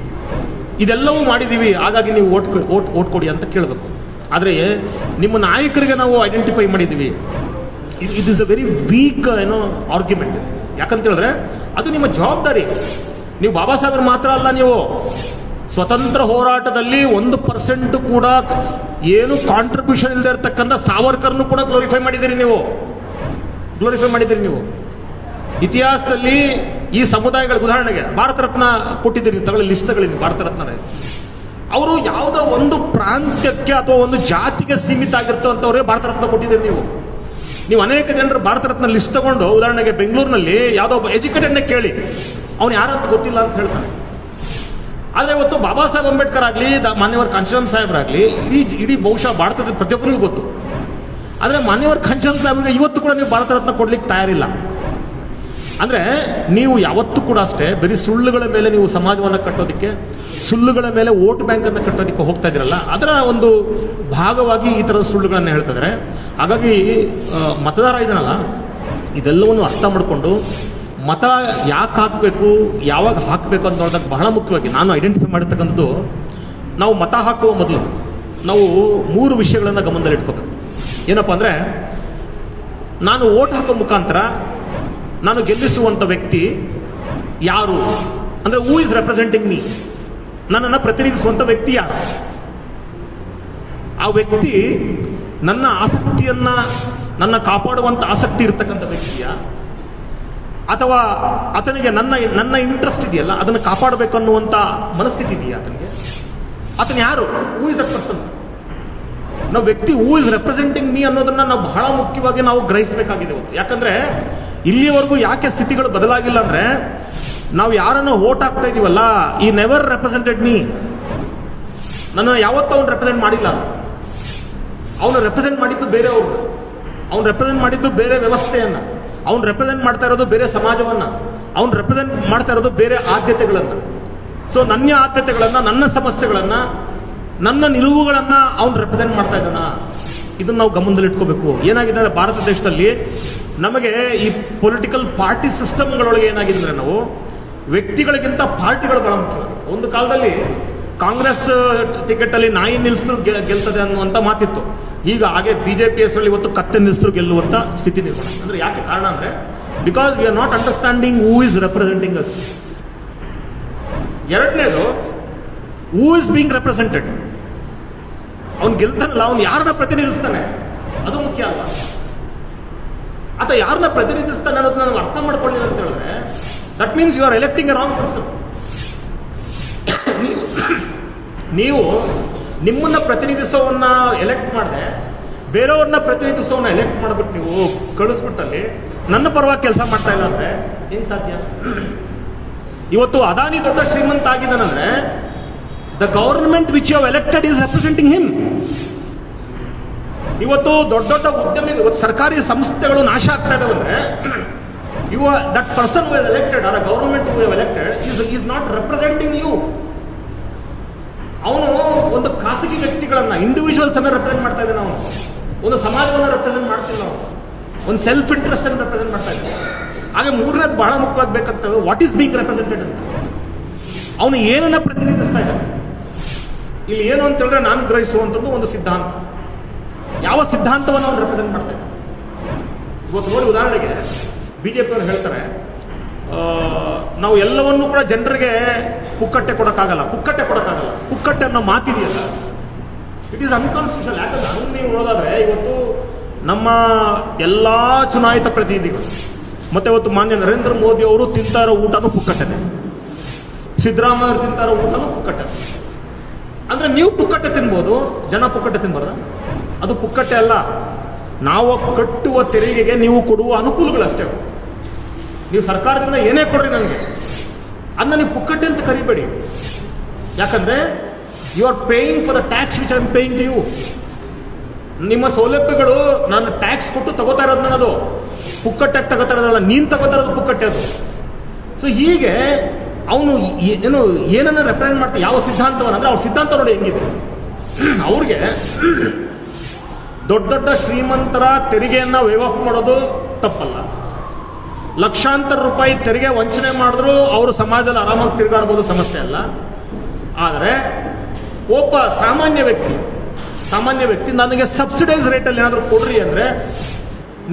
ಇದೆಲ್ಲವೂ ಮಾಡಿದ್ದೀವಿ. ಹಾಗಾಗಿ ನೀವು ಓಟ್ ಓಟ್ ಓಟ್ ಕೊಡಿ ಅಂತ ಕೇಳಬೇಕು. ಆದರೆ ನಿಮ್ಮ ನಾಯಕರಿಗೆ ನಾವು ಐಡೆಂಟಿಫೈ ಮಾಡಿದ್ದೀವಿ. It is a very weak ಏನೋ ಆರ್ಗ್ಯುಮೆಂಟ್ ಯಾಕಂತ ಹೇಳಿದ್ರೆ ಅದು ನಿಮ್ಮ ಜವಾಬ್ದಾರಿ. ನೀವು ಬಾಬಾ ಸಾಹೇಬ್ ಮಾತ್ರ ಅಲ್ಲ ನೀವು. ಸ್ವತಂತ್ರ ಹೋರಾಟದಲ್ಲಿ ಒಂದು ಪರ್ಸೆಂಟ್ ಕೂಡ ಏನು ಕಾಂಟ್ರಿಬ್ಯೂಷನ್ ಇಲ್ಲದೆ ಇರತಕ್ಕಂಥ ಸಾವರ್ಕರ್ನು ಕೂಡ ಗ್ಲೋರಿಫೈ ಮಾಡಿದ್ದೀರಿ ನೀವು. ಗ್ಲೋರಿಫೈ ಮಾಡಿದ್ದೀರಿ ನೀವು. ಇತಿಹಾಸದಲ್ಲಿ ಈ ಸಮುದಾಯಗಳ, ಉದಾಹರಣೆಗೆ, ಭಾರತ ರತ್ನ ಕೊಟ್ಟಿದ್ದೀರಿ ನೀವು, ತಗೊಳ್ಳಿ ಲಿಸ್ಟ್ ಭಾರತ ರತ್ನ ಅವರು ಯಾವುದೋ ಒಂದು ಪ್ರಾಂತ್ಯಕ್ಕೆ ಅಥವಾ ಒಂದು ಜಾತಿಗೆ ಸೀಮಿತ ಆಗಿರ್ತವಂಥವ್ರಿಗೆ ಭಾರತ ರತ್ನ ಕೊಟ್ಟಿದ್ದೀರಿ ನೀವು. ನೀವು ಅನೇಕ ಜನರು ಭಾರತ ರತ್ನ ಲಿಸ್ಟ್ ತಗೊಂಡು, ಉದಾಹರಣೆಗೆ ಬೆಂಗಳೂರಿನಲ್ಲಿ ಯಾವುದೋ ಒಬ್ಬ ಎಜುಕೇಟೆಡ್ನ ಕೇಳಿ, ಅವನು ಯಾರಂತ ಗೊತ್ತಿಲ್ಲ ಅಂತ ಹೇಳ್ತಾನೆ ಆದರೆ ಇವತ್ತು ಬಾಬಾ ಸಾಹೇಬ್ ಅಂಬೇಡ್ಕರ್ ಆಗಲಿ ಮಾನ್ಯವರ್ ಕಾಂಚನ್ ಸಾಹೇಬ್ರಾಗಲಿ ಇಡೀ ಇಡೀ ಬಹುಶಃ ಭಾರತದ ಪ್ರತಿಯೊಬ್ಬರಿಗೂ ಗೊತ್ತು. ಆದರೆ ಮಾನ್ಯವರ್ ಕಾಂಚನ್ ಸಾಹೇಬ್ರಿಗೆ ಇವತ್ತು ಕೂಡ ನೀವು ಭಾರತ ರತ್ನ ಕೊಡ್ಲಿಕ್ಕೆ ತಯಾರಿಲ್ಲ. ಅಂದರೆ ನೀವು ಯಾವತ್ತೂ ಕೂಡ ಅಷ್ಟೇ ಬರೀ ಸುಳ್ಳುಗಳ ಮೇಲೆ ನೀವು ಸಮಾಜವನ್ನು ಕಟ್ಟೋದಕ್ಕೆ, ಸುಳ್ಳುಗಳ ಮೇಲೆ ವೋಟ್ ಬ್ಯಾಂಕನ್ನು ಕಟ್ಟೋದಕ್ಕೆ ಹೋಗ್ತಾ ಇದ್ದೀರಲ್ಲ, ಅದರ ಒಂದು ಭಾಗವಾಗಿ ಈ ಥರದ ಸುಳ್ಳುಗಳನ್ನು ಹೇಳ್ತಿದ್ದಾರೆ. ಹಾಗಾಗಿ ಮತದಾರ ಇದನ್ನಲ್ಲ ಇದೆಲ್ಲವನ್ನು ಅರ್ಥ ಮಾಡಿಕೊಂಡು ಮತ ಯಾಕೆ ಹಾಕಬೇಕು, ಯಾವಾಗ ಹಾಕಬೇಕು ಅಂತ ನೋಡಿದಾಗ ಬಹಳ ಮುಖ್ಯವಾಗಿ ನಾನು ಐಡೆಂಟಿಫೈ ಮಾಡಿರ್ತಕ್ಕಂಥದ್ದು, ನಾವು ಮತ ಹಾಕುವ ಮೊದಲು ನಾವು ಮೂರು ವಿಷಯಗಳನ್ನು ಗಮನದಲ್ಲಿಟ್ಕೋಬೇಕು. ಏನಪ್ಪ ಅಂದರೆ, ನಾನು ಓಟ್ ಹಾಕೋ ಮುಖಾಂತರ ನಾನು ಗೆಲ್ಲಿಸುವಂಥ ವ್ಯಕ್ತಿ ಯಾರು? ಅಂದರೆ ಹೂ ಇಸ್ ರೆಪ್ರೆಸೆಂಟಿಂಗ್ ಮೀ ನನ್ನನ್ನು ಪ್ರತಿನಿಧಿಸುವಂಥ ವ್ಯಕ್ತಿ ಯಾರು? ಆ ವ್ಯಕ್ತಿ ನನ್ನ ಆಸಕ್ತಿಯನ್ನ, ನನ್ನ ಕಾಪಾಡುವಂಥ ಆಸಕ್ತಿ ಇರತಕ್ಕಂಥ ವ್ಯಕ್ತಿಯ? ಅಥವಾ ಆತನಿಗೆ ನನ್ನ ನನ್ನ ಇಂಟ್ರೆಸ್ಟ್ ಇದೆಯಲ್ಲ, ಅದನ್ನು ಕಾಪಾಡಬೇಕು ಅನ್ನುವಂಥ ಮನಸ್ಥಿತಿ ಇದೆಯಾ ಆತನಿಗೆ? ಆತನ ಯಾರು? ಹೂ ಇಸ್ ದ ಪರ್ಸನ್ ನಾವು ವ್ಯಕ್ತಿ ಹೂ ಇಸ್ ರೆಪ್ರೆಸೆಂಟಿಂಗ್ ಮೀ ಅನ್ನೋದನ್ನ ನಾವು ಬಹಳ ಮುಖ್ಯವಾಗಿ ನಾವು ಗ್ರಹಿಸಬೇಕಾಗಿದೆ ಇವತ್ತು ಯಾಕಂದ್ರೆ ಇಲ್ಲಿಯವರೆಗೂ ಯಾಕೆ ಸ್ಥಿತಿಗಳು ಬದಲಾಗಿಲ್ಲ ಅಂದ್ರೆ ನಾವು ಯಾರನ್ನು ಓಟ್ ಹಾಕ್ತಾ ಇದೀವಲ್ಲ, ಈ ನೆವರ್ ರೆಪ್ರೆಸೆಂಟೆಡ್ ಮೀ ನನ್ನ ಯಾವತ್ತೂ ಅವ್ನು ರೆಪ್ರೆಸೆಂಟ್ ಮಾಡಿಲ್ಲ. ಅವನು ರೆಪ್ರೆಸೆಂಟ್ ಮಾಡಿದ್ದು ಬೇರೆ ಅವರು. ಅವ್ನು ರೆಪ್ರೆಸೆಂಟ್ ಮಾಡಿದ್ದು ಬೇರೆ ವ್ಯವಸ್ಥೆಯನ್ನ. ಅವ್ನು ರೆಪ್ರೆಸೆಂಟ್ ಮಾಡ್ತಾ ಇರೋದು ಬೇರೆ ಸಮಾಜವನ್ನ. ಅವ್ನು ರೆಪ್ರೆಸೆಂಟ್ ಮಾಡ್ತಾ ಇರೋದು ಬೇರೆ ಆದ್ಯತೆಗಳನ್ನ. ಸೊ ನನ್ನ ಆದ್ಯತೆಗಳನ್ನ, ನನ್ನ ಸಮಸ್ಯೆಗಳನ್ನ, ನನ್ನ ನಿಲುವುಗಳನ್ನ ಅವ್ನು ರೆಪ್ರೆಸೆಂಟ್ ಮಾಡ್ತಾ ಇದ್ದಾನ? ಇದನ್ನು ನಾವು ಗಮನದಲ್ಲಿ ಇಟ್ಕೋಬೇಕು ಏನಾಗಿದೆ ಅಂದ್ರೆ, ಭಾರತ ದೇಶದಲ್ಲಿ ನಮಗೆ ಈ ಪೊಲಿಟಿಕಲ್ ಪಾರ್ಟಿ ಸಿಸ್ಟಮ್ಗಳೊಳಗೆ ಏನಾಗಿದೆ ಅಂದರೆ ನಾವು ವ್ಯಕ್ತಿಗಳಿಗಿಂತ ಪಾರ್ಟಿಗಳು ಬಹಳ ಮುಖ್ಯ ಒಂದು ಕಾಲದಲ್ಲಿ ಕಾಂಗ್ರೆಸ್ ಟಿಕೆಟಲ್ಲಿ ನಾಯಿ ನಿಲ್ಲಿಸಿದ್ರು ಗೆಲ್ತದೆ ಅನ್ನುವಂಥ ಮಾತಿತ್ತು. ಈಗ ಹಾಗೆ ಬಿಜೆಪಿ ಹೆಸರಲ್ಲಿ ಇವತ್ತು ಕತ್ತೆ ನಿಲ್ಲಿಸಿದ್ರು ಗೆಲ್ಲುವಂಥ ಸ್ಥಿತಿ ನಿರ್ಮಾಣ. ಅಂದರೆ ಯಾಕೆ ಕಾರಣ ಅಂದರೆ because we are not understanding who is representing us ಎರಡನೇದು ಹೂ ಇಸ್ ಬೀಂಗ್ ರೆಪ್ರೆಸೆಂಟೆಡ್ ಅವ್ನು ಗೆಲ್ತಾನಲ್ಲ, ಅವ್ನು ಯಾರನ್ನ ಪ್ರತಿನಿಧಿಸ್ತಾನೆ? ಅದು ಮುಖ್ಯ ಅಲ್ಲ ಆತ ಯಾರನ್ನ ಪ್ರತಿನಿಧಿಸ್ತಾನೆ ಅನ್ನೋದನ್ನ ನಾವು ಅರ್ಥ ಮಾಡ್ಕೊಳ್ಳಿಲ್ಲ ಅಂತ ಹೇಳಿದ್ರೆ that means you are electing a wrong person ನೀವು ನಿಮ್ಮನ್ನ ಪ್ರತಿನಿಧಿಸೋವನ್ನ ಎಲೆಕ್ಟ್ ಮಾಡದೆ, ಬೇರೆಯವ್ರನ್ನ ಪ್ರತಿನಿಧಿಸೋವನ್ನ ಎಲೆಕ್ಟ್ ಮಾಡ್ಬಿಟ್ಟು ನೀವು ಕಳಿಸ್ಬಿಟ್ಟಲ್ಲಿ ನನ್ನ ಪರವಾಗಿ ಕೆಲಸ ಮಾಡ್ತಾ ಇಲ್ಲ ಅಂದ್ರೆ ಏನ್ ಸಾಧ್ಯ? ಇವತ್ತು ಅದಾನಿ ದೊಡ್ಡ ಶ್ರೀಮಂತ ಆಗಿದ್ದಾನಂದ್ರೆ the government which you elected is representing him ಇವತ್ತು ದೊಡ್ಡ ದೊಡ್ಡ ಉದ್ಯಮಿ ಸರ್ಕಾರಿ ಸಂಸ್ಥೆಗಳು ನಾಶ ಆಗ್ತಾ ಇದಾವೆ ಅಂದ್ರೆ you that person elected or government elected is is not representing you ಅವನು ಒಂದು ಖಾಸಗಿ ವ್ಯಕ್ತಿಗಳನ್ನ ಇಂಡಿವಿಜುವಲ್ಸ್ ಅನ್ನ ರೆಪ್ರೆಸೆಂಟ್ ಮಾಡ್ತಾ ಇದ್ದಾನೆ ಅವನು. ಒಂದು ಸಮಾಜವನ್ನು ರೆಪ್ರೆಸೆಂಟ್ ಮಾಡ್ತಿಲ್ಲ ಅವನು. ಒಂದು ಸೆಲ್ಫ್ ಇಂಟ್ರೆಸ್ಟ್ ಅನ್ನು ರೆಪ್ರೆಸೆಂಟ್ ಮಾಡ್ತಾ ಇದ್ದಾನೆ. ಹಾಗೆ ಮೂರನೇದು ಬಹಳ ಮುಖ್ಯವಾಗಿ ಬೇಕಂತವೆ ವಾಟ್ ಈಸ್ ಬೀಂಗ್ ರೆಪ್ರೆಸೆಂಟೆಡ್ ಅಂತ. ಅವನು ಏನನ್ನ ಪ್ರತಿನಿಧಿಸ್ತಾ ಇದ್ದಾನೆ. ಇಲ್ಲಿ ಏನು ಅಂತ ಹೇಳಿದ್ರೆ, ನಾನು ಗ್ರಹಿಸುವಂಥದ್ದು ಒಂದು ಸಿದ್ಧಾಂತ. ಯಾವ ಸಿದ್ಧಾಂತವನ್ನು ಅವ್ರು ರೆಪ್ರೆಸೆಂಟ್ ಮಾಡ್ತಾರೆ? ಇವತ್ತು ನೋಡಿ ಉದಾಹರಣೆಗೆ ಬಿಜೆಪಿ ಅವರು ಹೇಳ್ತಾರೆ ಆ, ನಾವು ಎಲ್ಲವನ್ನೂ ಕೂಡ ಜನರಿಗೆ ಪುಕ್ಕಟ್ಟೆ ಕೊಡೋಕ್ಕಾಗಲ್ಲ ಪುಕ್ಕಟ್ಟೆ ಕೊಡೋಕ್ಕಾಗಲ್ಲ. ಪುಕ್ಕಟ್ಟೆ ಅನ್ನೋ ಮಾತಿದೆಯಲ್ಲ. ಇಟ್ ಈಸ್ ಅನ್ಕಾನ್ಸ್ಟಿಟ್ಯೂಷನ್ ಯಾಕಂದ್ರೆ ಅದನ್ನು ನೀವು ನೋಡೋದಾದ್ರೆ ಇವತ್ತು ನಮ್ಮ ಎಲ್ಲ ಚುನಾಯಿತ ಪ್ರತಿನಿಧಿಗಳು ಮತ್ತೆ ಇವತ್ತು ಮಾನ್ಯ ನರೇಂದ್ರ ಮೋದಿ ಅವರು ತಿಂತಾರೋ ಊಟನೂ ಪುಕ್ಕಟ್ಟನೆ. ಸಿದ್ದರಾಮಯ್ಯ ಅವರು ತಿಂತಾ ಇರೋ ಊಟನೂ ಪುಕ್ಕಟ್ಟನೆ. ಅಂದ್ರೆ ನೀವು ಪುಕ್ಕಟ್ಟೆ ತಿನ್ಬೋದು, ಜನ ಪುಕ್ಕಟ್ಟೆ ತಿನ್ಬಾರ ಅದು ಪುಕ್ಕಟ್ಟೆ ಅಲ್ಲ. ನಾವು ಕಟ್ಟುವ ತೆರಿಗೆಗೆ ನೀವು ಕೊಡುವ ಅನುಕೂಲಗಳಷ್ಟೇ. ನೀವು ಸರ್ಕಾರದಿಂದ ಏನೇ ಕೊಡ್ರಿ ನನಗೆ. ಅದನ್ನ ನೀವು ಪುಕ್ಕಟ್ಟೆ ಅಂತ ಕರಿಬೇಡಿ. ಯಾಕಂದ್ರೆ you are paying for the tax which I am paying you ನಿಮ್ಮ ಸೌಲಭ್ಯಗಳು ನಾನು ಟ್ಯಾಕ್ಸ್ ಕೊಟ್ಟು ತಗೋತಾ ಇರೋದು ಅದು ಪುಕ್ಕಟ್ಟೆಗೆ ತಗೋತಾ ಇರೋದಲ್ಲ, ನೀನು ತಗೋತಾ ಇರೋದು ಪುಕ್ಕಟ್ಟೆ ಅದು. ಸೊ ಹೀಗೆ ಅವನು ಏನು ಏನನ್ನ ರೆಪ್ರೆಸೆಂಟ್ ಮಾಡ್ತಾ ಯಾವ ಸಿದ್ಧಾಂತವನ್ನ ಅಂದ್ರೆ ಅವ್ರ ಸಿದ್ಧಾಂತ ನೋಡಿ ಹೆಂಗಿದೆ. ಅವ್ರಿಗೆ ದೊಡ್ಡ ದೊಡ್ಡ ಶ್ರೀಮಂತರ ತೆರಿಗೆಯನ್ನ ವೇವ್ ಆಫ್ ಮಾಡೋದು ತಪ್ಪಲ್ಲ. ಲಕ್ಷಾಂತರ ರೂಪಾಯಿ ತೆರಿಗೆ ವಂಚನೆ ಮಾಡಿದ್ರು ಅವರು ಸಮಾಜದಲ್ಲಿ ಆರಾಮಾಗಿ ತಿರುಗಾಡ್ಬೋದು ಸಮಸ್ಯೆ ಅಲ್ಲ. ಆದರೆ ಒಬ್ಬ ಸಾಮಾನ್ಯ ವ್ಯಕ್ತಿ ಸಾಮಾನ್ಯ ವ್ಯಕ್ತಿ ನನಗೆ ಸಬ್ಸಿಡೈಸ್ ರೇಟಲ್ಲಿ ಏನಾದರೂ ಕೊಡ್ರಿ ಅಂದರೆ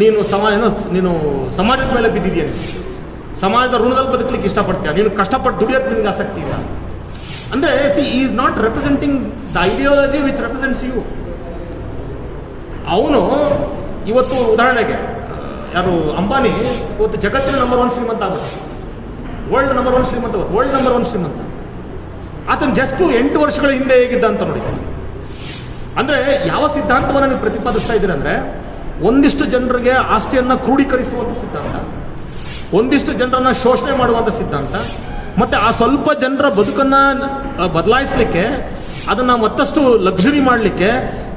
ನೀನು ಸಮಾಜ ನೀನು ಸಮಾಜದ ಮೇಲೆ ಬಿದ್ದಿದೆಯಾ ಸಮಾಜದ ಋಣದಲ್ಲಿ ಬದುಕಲಿಕ್ಕೆ ಇಷ್ಟಪಡ್ತೀಯ? ನೀನು ಕಷ್ಟಪಟ್ಟು ದುಡಿಯೋದು ನಿನಗೆ ಆಸಕ್ತಿ ಇಲ್ಲ. ಅಂದರೆ she is not representing the ideology which represents you ಅವನು, ಇವತ್ತು ಉದಾಹರಣೆಗೆ ಯಾರು, ಅಂಬಾನಿ, ಇವತ್ತು ಜಗತ್ತಿನ ನಂಬರ್ ಒನ್ ಶ್ರೀಮಂತ ಆಗುತ್ತೆ ವರ್ಲ್ಡ್ ನಂಬರ್ ಒನ್ ಶ್ರೀಮಂತ ವರ್ಲ್ಡ್ ನಂಬರ್ ಒನ್ ಶ್ರೀಮಂತ. ಆತನ ಜಸ್ಟ್ ಎಂಟು ವರ್ಷಗಳ ಹಿಂದೆ ಹೇಗಿದ್ದ ಅಂತ ನೋಡಿ. ಅಂದರೆ, ಯಾವ ಸಿದ್ಧಾಂತವನ್ನು ನೀವು ಪ್ರತಿಪಾದಿಸ್ತಾ ಇದ್ದೀರಂದ್ರೆ ಒಂದಿಷ್ಟು ಜನರಿಗೆ ಆಸ್ತಿಯನ್ನು ಕ್ರೋಢೀಕರಿಸುವಂಥ ಸಿದ್ಧಾಂತ. ಒಂದಿಷ್ಟು ಜನರನ್ನ ಶೋಷಣೆ ಮಾಡುವಂತ ಸಿದ್ಧಾಂತ. ಮತ್ತೆ ಆ ಸ್ವಲ್ಪ ಜನರ ಬದುಕನ್ನ ಬದಲಾಯಿಸಲಿಕ್ಕೆ, ಅದನ್ನ ಮತ್ತಷ್ಟು ಲಕ್ಸುರಿ ಮಾಡಲಿಕ್ಕೆ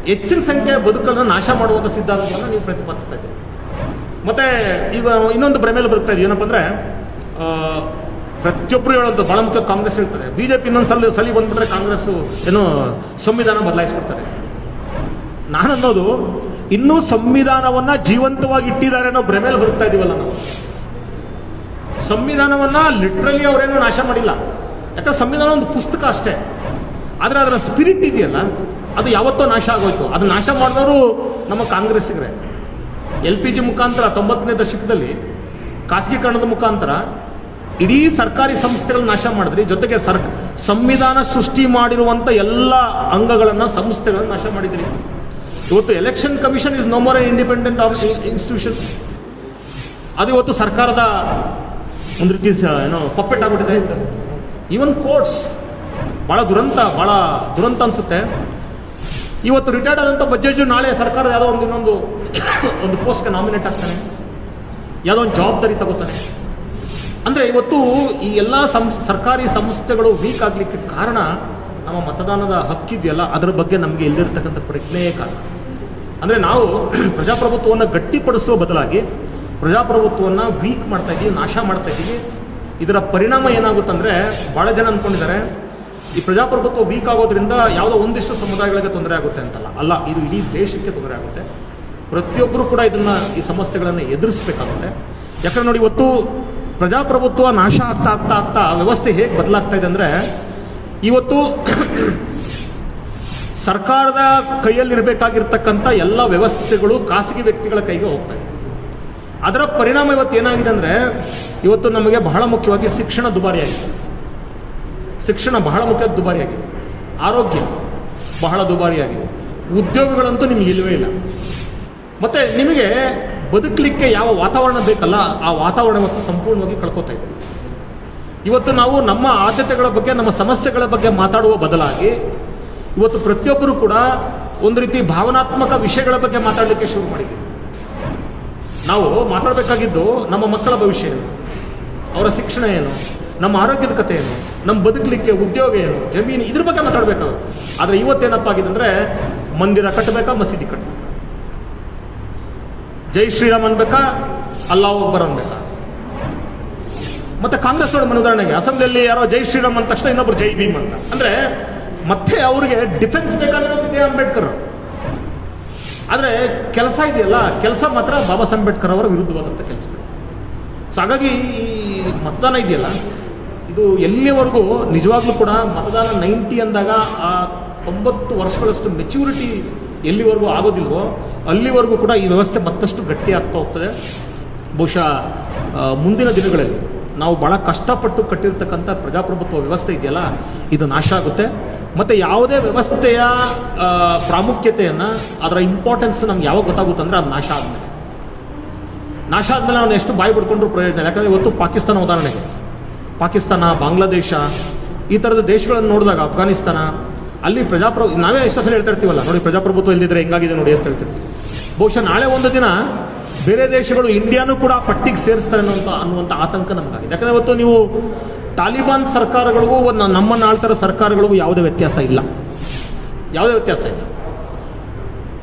ಹೆಚ್ಚಿನ ಸಂಖ್ಯೆಯ ಬದುಕನ್ನ ನಾಶ ಮಾಡುವಂತ ಸಿದ್ಧಾಂತವನ್ನು ನೀವು ಪ್ರತಿಪಾದಿಸ್ತಾ ಇದ್ದೀರಿ. ಮತ್ತೆ ಈಗ ಇನ್ನೊಂದು ಭ್ರಮೆಯಲ್ಲಿ ಬದುಕ್ತಾ ಇದೀವಿ ಏನಪ್ಪ ಅಂದ್ರೆ ಪ್ರತಿಯೊಬ್ಬರು ಹೇಳೋದು ಬಹಳ ಮುಖ್ಯ ಕಾಂಗ್ರೆಸ್ ಹೇಳ್ತಾರೆ. ಬಿಜೆಪಿ ಇನ್ನೊಂದು ಸಲ, ಸಲಿ ಬಂದ್ಬಿಟ್ರೆ ಕಾಂಗ್ರೆಸ್ ಏನು ಸಂವಿಧಾನ ಬದಲಾಯಿಸ್ಬಿಡ್ತಾರೆ. ನಾನು ಅನ್ನೋದು ಇನ್ನೂ ಸಂವಿಧಾನವನ್ನ ಜೀವಂತವಾಗಿ ಇಟ್ಟಿದ್ದಾರೆ ಅನ್ನೋ ಭ್ರಮೆಯಲ್ಲಿ ಬದುಕ್ತಾ ಇದೀವಲ್ಲ ನಾವು. ಸಂವಿಧಾನವನ್ನ ಲಿಟ್ರಲಿ ಅವರೇನು ನಾಶ ಮಾಡಿಲ್ಲ. ಯಾಕಂದ್ರೆ ಸಂವಿಧಾನ ಒಂದು ಪುಸ್ತಕ ಅಷ್ಟೇ. ಆದರೆ ಅದರ ಸ್ಪಿರಿಟ್ ಇದೆಯಲ್ಲ, ಅದು ಯಾವತ್ತೋ ನಾಶ ಆಗೋಯ್ತು. ಅದು ನಾಶ ಮಾಡಿದವರು ನಮ್ಮ ಕಾಂಗ್ರೆಸ್ಸಿಗರೇ. ಎಲ್ ಪಿ ಜಿ ಮುಖಾಂತರ ತೊಂಬತ್ತನೇ ದಶಕದಲ್ಲಿ ಖಾಸಗೀಕರಣದ ಮುಖಾಂತರ ಇಡೀ ಸರ್ಕಾರಿ ಸಂಸ್ಥೆಗಳನ್ನ ನಾಶ ಮಾಡಿದ್ರಿ. ಜೊತೆಗೆ ಸರ್, ಸಂವಿಧಾನ ಸೃಷ್ಟಿ ಮಾಡಿರುವಂಥ ಎಲ್ಲ ಅಂಗಗಳನ್ನು, ಸಂಸ್ಥೆಗಳನ್ನು ನಾಶ ಮಾಡಿದ್ರಿ. ಇವತ್ತು election commission is no more independent of institution ಅದು ಇವತ್ತು ಸರ್ಕಾರದ ಒಂದು ರೀತಿ ಏನೋ ಪಪ್ಪೆಟ್ ಆಗ್ಬಿಟ್ಟಿದೆ ಈವನ್ ಕೋರ್ಟ್ಸ್ ಭಾಳ ದುರಂತ ಭಾಳ ದುರಂತ ಅನಿಸುತ್ತೆ. ಇವತ್ತು ರಿಟೈರ್ಡ್ ಆದಂಥ ಬಜೆಟ್ ನಾಳೆ ಸರ್ಕಾರದ ಯಾವುದೋ ಒಂದು ಇನ್ನೊಂದು <coughs> ಒಂದು ಪೋಸ್ಟ್ಗೆ ನಾಮಿನೇಟ್ ಆಗ್ತಾನೆ. ಯಾವುದೋ ಒಂದು ಜವಾಬ್ದಾರಿ ತಗೋತಾನೆ. ಅಂದರೆ ಇವತ್ತು ಈ ಎಲ್ಲ ಸಂ, ಸರ್ಕಾರಿ ಸಂಸ್ಥೆಗಳು ವೀಕ್ ಆಗಲಿಕ್ಕೆ ಕಾರಣ ನಮ್ಮ ಮತದಾನದ ಹಕ್ಕಿದೆಯಲ್ಲ ಅದರ ಬಗ್ಗೆ ನಮಗೆ ಇಲ್ಲಿರ್ತಕ್ಕಂಥ ಪ್ರಜ್ಞೆಯೇ ಕಾರಣ. ಅಂದರೆ ನಾವು <coughs> ಪ್ರಜಾಪ್ರಭುತ್ವವನ್ನು ಗಟ್ಟಿಪಡಿಸುವ ಬದಲಾಗಿ ಪ್ರಜಾಪ್ರಭುತ್ವವನ್ನು ವೀಕ್ ಮಾಡ್ತಾ ಇದ್ದೀವಿ ನಾಶ ಮಾಡ್ತಾ ಇದ್ದೀವಿ ಇದರ ಪರಿಣಾಮ ಏನಾಗುತ್ತಂದ್ರೆ ಭಾಳ ಜನ ಅಂದ್ಕೊಂಡಿದ್ದಾರೆ ಈ ಪ್ರಜಾಪ್ರಭುತ್ವ ವೀಕ್ ಆಗೋದ್ರಿಂದ ಯಾವುದೋ ಒಂದಿಷ್ಟು ಸಮುದಾಯಗಳಿಗೆ ತೊಂದರೆ ಆಗುತ್ತೆ ಅಂತಲ್ಲ. ಅಲ್ಲ, ಇದು ಇಡೀ ದೇಶಕ್ಕೆ ತೊಂದರೆ ಆಗುತ್ತೆ. ಪ್ರತಿಯೊಬ್ಬರು ಕೂಡ ಇದನ್ನು, ಈ ಸಮಸ್ಯೆಗಳನ್ನು ಎದುರಿಸಬೇಕಾಗುತ್ತೆ. ಯಾಕಂದ್ರೆ ನೋಡಿ, ಇವತ್ತು ಪ್ರಜಾಪ್ರಭುತ್ವ ನಾಶ ಆಗ್ತಾ ಆಗ್ತಾ ಆಗ್ತಾ ವ್ಯವಸ್ಥೆ ಹೇಗೆ ಬದಲಾಗ್ತಾ ಇದೆ ಅಂದರೆ, ಇವತ್ತು ಸರ್ಕಾರದ ಕೈಯಲ್ಲಿರಬೇಕಾಗಿರ್ತಕ್ಕಂಥ ಎಲ್ಲ ವ್ಯವಸ್ಥೆಗಳು ಖಾಸಗಿ ವ್ಯಕ್ತಿಗಳ ಕೈಗೆ ಹೋಗ್ತಾ ಇದೆ. ಅದರ ಪರಿಣಾಮ ಇವತ್ತು ಏನಾಗಿದೆ ಅಂದರೆ ಇವತ್ತು ನಮಗೆ ಬಹಳ ಮುಖ್ಯವಾಗಿ ಶಿಕ್ಷಣ ದುಬಾರಿಯಾಗಿದೆ. ಶಿಕ್ಷಣ ಬಹಳ ಮುಖ್ಯ ದುಬಾರಿಯಾಗಿದೆ. ಆರೋಗ್ಯ ಬಹಳ ದುಬಾರಿಯಾಗಿದೆ. ಉದ್ಯೋಗಗಳಂತೂ ನಿಮಗೆ ಇಲ್ಲವೇ ಇಲ್ಲ. ಮತ್ತೆ ನಿಮಗೆ ಬದುಕಲಿಕ್ಕೆ ಯಾವ ವಾತಾವರಣ ಬೇಕಲ್ಲ, ಆ ವಾತಾವರಣ ಇವತ್ತು ಸಂಪೂರ್ಣವಾಗಿ ಕಳ್ಕೊತಾ ಇದೆ. ಇವತ್ತು ನಾವು ನಮ್ಮ ಆದ್ಯತೆಗಳ ಬಗ್ಗೆ, ನಮ್ಮ ಸಮಸ್ಯೆಗಳ ಬಗ್ಗೆ ಮಾತಾಡುವ ಬದಲಾಗಿ ಇವತ್ತು ಪ್ರತಿಯೊಬ್ಬರು ಕೂಡ ಒಂದು ರೀತಿ ಭಾವನಾತ್ಮಕ ವಿಷಯಗಳ ಬಗ್ಗೆ ಮಾತಾಡಲಿಕ್ಕೆ ಶುರು ಮಾಡಿದ್ದೀವಿ. ನಾವು ಮಾತಾಡಬೇಕಾಗಿದ್ದು ನಮ್ಮ ಮಕ್ಕಳ ಭವಿಷ್ಯ ಏನು? ಅವರ ಶಿಕ್ಷಣ ಏನು? ನಮ್ಮ ಆರೋಗ್ಯದ ಕಥೆ ಏನು? ನಮ್ಮ ಬದುಕಲಿಕ್ಕೆ ಉದ್ಯೋಗ ಏನು? ಜಮೀನು ಇದ್ರ ಬಗ್ಗೆ ಮಾತಾಡಬೇಕಾಗುತ್ತೆ. ಆದರೆ ಇವತ್ತೇನಪ್ಪ ಆಗಿದೆ ಅಂದರೆ ಮಂದಿರ ಕಟ್ಟಬೇಕಾ, ಮಸೀದಿ ಕಟ್ಟಬೇಕು? ಜೈ ಶ್ರೀರಾಮ್ ಅನ್ಬೇಕಾ, ಅಲ್ಲಾಹ್ ಒಬ್ಬರ ಅನ್ಬೇಕಾ? ಮತ್ತೆ ಕಾಂಗ್ರೆಸ್ ನೋಡಿ ಮನೆ ಉದಾಹರಣೆಗೆ ಅಸೆಂಬ್ಲಿಯಲ್ಲಿ ಯಾರೋ ಜೈ ಶ್ರೀರಾಮ್ ಅಂದ ತಕ್ಷಣ ಇನ್ನೊಬ್ರು ಜೈ ಭೀಮ್ ಅಂತ. ಅಂದ್ರೆ ಮತ್ತೆ ಅವರಿಗೆ ಡಿಫೆನ್ಸ್ ಬೇಕಾಗಿರೋದು ಇದೆ ಅಂಬೇಡ್ಕರ್. ಆದರೆ ಕೆಲಸ ಇದೆಯಲ್ಲ, ಕೆಲಸ ಮಾತ್ರ ಬಾಬಾ ಸಾಹೇಬ್ ಅಂಬೇಡ್ಕರ್ ಅವರ ವಿರುದ್ಧವಾದಂಥ ಕೆಲಸಗಳು ಸೊ ಹಾಗಾಗಿ ಈ ಮತದಾನ ಇದೆಯಲ್ಲ, ಇದು ಎಲ್ಲಿವರೆಗೂ ನಿಜವಾಗ್ಲೂ ಕೂಡ ಮತದಾನ ನೈಂಟಿ ಅಂದಾಗ ಆ ತೊಂಬತ್ತು ವರ್ಷಗಳಷ್ಟು ಮೆಚ್ಯೂರಿಟಿ ಎಲ್ಲಿವರೆಗೂ ಆಗೋದಿಲ್ವೋ, ಅಲ್ಲಿವರೆಗೂ ಕೂಡ ಈ ವ್ಯವಸ್ಥೆ ಮತ್ತಷ್ಟು ಗಟ್ಟಿ ಆಗ್ತಾ ಹೋಗ್ತದೆ. ಬಹುಶಃ ಮುಂದಿನ ದಿನಗಳಲ್ಲಿ ನಾವು ಭಾಳ ಕಷ್ಟಪಟ್ಟು ಕಟ್ಟಿರ್ತಕ್ಕಂಥ ಪ್ರಜಾಪ್ರಭುತ್ವ ವ್ಯವಸ್ಥೆ ಇದೆಯಲ್ಲ, ಇದು ನಾಶ ಆಗುತ್ತೆ. ಮತ್ತು ಯಾವುದೇ ವ್ಯವಸ್ಥೆಯ ಪ್ರಾಮುಖ್ಯತೆಯನ್ನು, ಅದರ ಇಂಪಾರ್ಟೆನ್ಸ್ ನಮ್ಗೆ ಯಾವಾಗ ಗೊತ್ತಾಗುತ್ತೆ ಅಂದರೆ ಅದು ನಾಶ ಆದಮೇಲೆ. ನಾಶ ಆದಮೇಲೆ ಅವನು ಎಷ್ಟು ಬಾಯಿ ಬಿಡ್ಕೊಂಡ್ರು ಪ್ರಯೋಜನ ಯಾಕಂದರೆ ಇವತ್ತು ಪಾಕಿಸ್ತಾನ ಉದಾಹರಣೆಗೆ. ಪಾಕಿಸ್ತಾನ, ಬಾಂಗ್ಲಾದೇಶ, ಈ ಥರದ ದೇಶಗಳನ್ನು ನೋಡಿದಾಗ, ಅಫ್ಘಾನಿಸ್ತಾನ, ಅಲ್ಲಿ ಪ್ರಜಾಪ್ರಭು, ನಾವೇ ಎಷ್ಟು ಸಲ ಹೇಳ್ತಾ ಇರ್ತೀವಲ್ಲ, ನೋಡಿ ಪ್ರಜಾಪ್ರಭುತ್ವ ಇಲ್ಲದಿದ್ರೆ ಹೆಂಗಾಗಿದೆ ನೋಡಿ ಅಂತ ಹೇಳ್ತೀವಿ ಬಹುಶಃ ನಾಳೆ ಒಂದು ದಿನ ಬೇರೆ ದೇಶಗಳು ಇಂಡಿಯಾನೂ ಕೂಡ ಪಟ್ಟಿಗೆ ಸೇರಿಸ್ತಾರೆ ಅನ್ನುವಂಥ ಅನ್ನುವಂಥ ಆತಂಕ ನಮಗಾಗಿದೆ. ಯಾಕಂದರೆ ಇವತ್ತು ನೀವು ತಾಲಿಬಾನ್ ಸರ್ಕಾರಗಳಿಗೂ ಒಂದು ನಮ್ಮ ಆಳ್ತಾರ ಸರ್ಕಾರಗಳಿಗೂ ಯಾವುದೇ ವ್ಯತ್ಯಾಸ ಇಲ್ಲ. ಯಾವುದೇ ವ್ಯತ್ಯಾಸ ಇಲ್ಲ.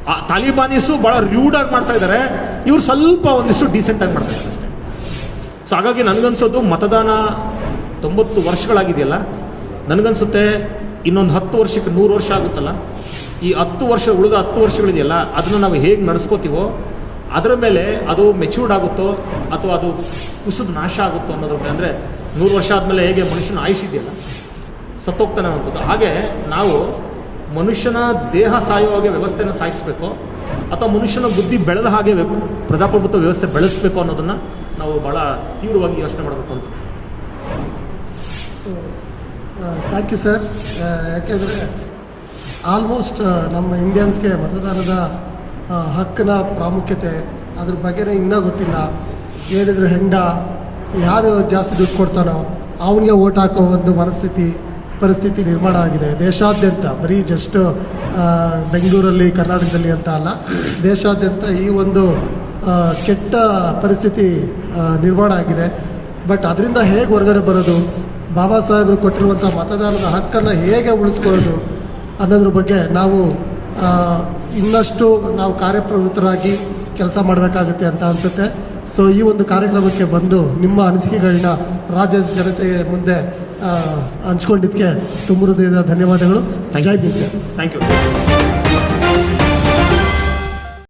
ಆ ತಾಲಿಬಾನೀಸು ಭಾಳ ರ್ಯೂಡಾಗಿ ಮಾಡ್ತಾ ಇದ್ದಾರೆ ಇವ್ರು ಸ್ವಲ್ಪ ಒಂದಿಷ್ಟು ಡೀಸೆಂಟಾಗಿ ಮಾಡ್ತಾ ಇದ್ದಾರೆ ಸೊ ಹಾಗಾಗಿ ನನಗನ್ಸೋದು ಮತದಾನ ತೊಂಬತ್ತು ವರ್ಷಗಳಾಗಿದೆಯಲ್ಲ? ನನಗನ್ಸುತ್ತೆ ಇನ್ನೊಂದು ಹತ್ತು ವರ್ಷಕ್ಕೆ ನೂರು ವರ್ಷ ಆಗುತ್ತಲ್ಲ? ಈ ಹತ್ತು ವರ್ಷ, ಉಳಿದ ಹತ್ತು ವರ್ಷಗಳಿದೆಯಲ್ಲ, ಅದನ್ನು ನಾವು ಹೇಗೆ ನಡೆಸ್ಕೋತೀವೋ, ಅದರ ಮೇಲೆ ಅದು ಮೆಚ್ಯೂರ್ಡ್ ಆಗುತ್ತೋ, ಅಥವಾ ಅದು ಕುಸಿದು ನಾಶ ಆಗುತ್ತೋ ಅನ್ನೋದ್ರ ಅಂದರೆ ನೂರು ವರ್ಷ ಆದಮೇಲೆ ಹೇಗೆ ಮನುಷ್ಯನ ಆಯುಷ್ ಇದೆಯಲ್ಲ? ಸತ್ತೋಗ್ತಾನೆ ಅನ್ನೋಂಥದ್ದು ಹಾಗೆ ನಾವು ಮನುಷ್ಯನ ದೇಹ ಸಾಯುವ ಹಾಗೆ ವ್ಯವಸ್ಥೆನ ಸಾಯಿಸಬೇಕು ಅಥವಾ ಮನುಷ್ಯನ ಬುದ್ಧಿ ಬೆಳೆದ ಹಾಗೆ ಪ್ರಜಾಪ್ರಭುತ್ವ ವ್ಯವಸ್ಥೆ ಬೆಳೆಸಬೇಕು ಅನ್ನೋದನ್ನು ನಾವು ಭಾಳ ತೀವ್ರವಾಗಿ ಯೋಚನೆ ಮಾಡಬೇಕು ಅಂತ. ಸೊ ಥ್ಯಾಂಕ್ ಯು ಸರ್ ಯಾಕೆಂದರೆ ಆಲ್ಮೋಸ್ಟ್ ನಮ್ಮ ಇಂಡಿಯನ್ಸ್ಗೆ ಮತದಾನದ ಆ, ಹಕ್ಕಿನ ಪ್ರಾಮುಖ್ಯತೆ ಅದ್ರ ಬಗ್ಗೆನೇ ಇನ್ನೂ ಗೊತ್ತಿಲ್ಲ. ಏನಿದ್ರು ಹೆಂಡ ಯಾರು ಜಾಸ್ತಿ ದುಡ್ಡು ಕೊಡ್ತಾನೋ ಅವನಿಗೆ ಓಟ್ ಹಾಕೋ ಒಂದು ಮನಸ್ಥಿತಿ, ಪರಿಸ್ಥಿತಿ ನಿರ್ಮಾಣ ಆಗಿದೆ. ದೇಶಾದ್ಯಂತ, ಬರೀ ಜಸ್ಟ್ ಬೆಂಗಳೂರಲ್ಲಿ, ಕರ್ನಾಟಕದಲ್ಲಿ ಅಂತ ಅಲ್ಲ, ದೇಶಾದ್ಯಂತ ಈ ಒಂದು ಕೆಟ್ಟ ಪರಿಸ್ಥಿತಿ ನಿರ್ಮಾಣ ಆಗಿದೆ. ಬಟ್ ಅದರಿಂದ ಹೇಗೆ ಹೊರಗಡೆ ಬರೋದು? ಬಾಬಾ ಸಾಹೇಬರು ಕೊಟ್ಟಿರುವಂಥ ಮತದಾನದ ಹಕ್ಕನ್ನು ಹೇಗೆ ಉಳಿಸ್ಕೊಳ್ಳೋದು ಅನ್ನೋದ್ರ ಬಗ್ಗೆ ನಾವು ಇನ್ನಷ್ಟು ನಾವು ಕಾರ್ಯಪ್ರವೃತ್ತರಾಗಿ ಕೆಲಸ ಮಾಡಬೇಕಾಗುತ್ತೆ ಅಂತ ಅನಿಸುತ್ತೆ. ಸೊ ಈ ಒಂದು ಕಾರ್ಯಕ್ರಮಕ್ಕೆ ಬಂದು ನಿಮ್ಮ ಅನಿಸಿಕೆಗಳನ್ನ ರಾಜ್ಯದ ಜನತೆ ಮುಂದೆ ಹಂಚ್ಕೊಂಡಿದ್ದಕ್ಕೆ ತುಂಬ ಹೃದಯದ ಧನ್ಯವಾದಗಳು. Jai Bhim sir. Thank you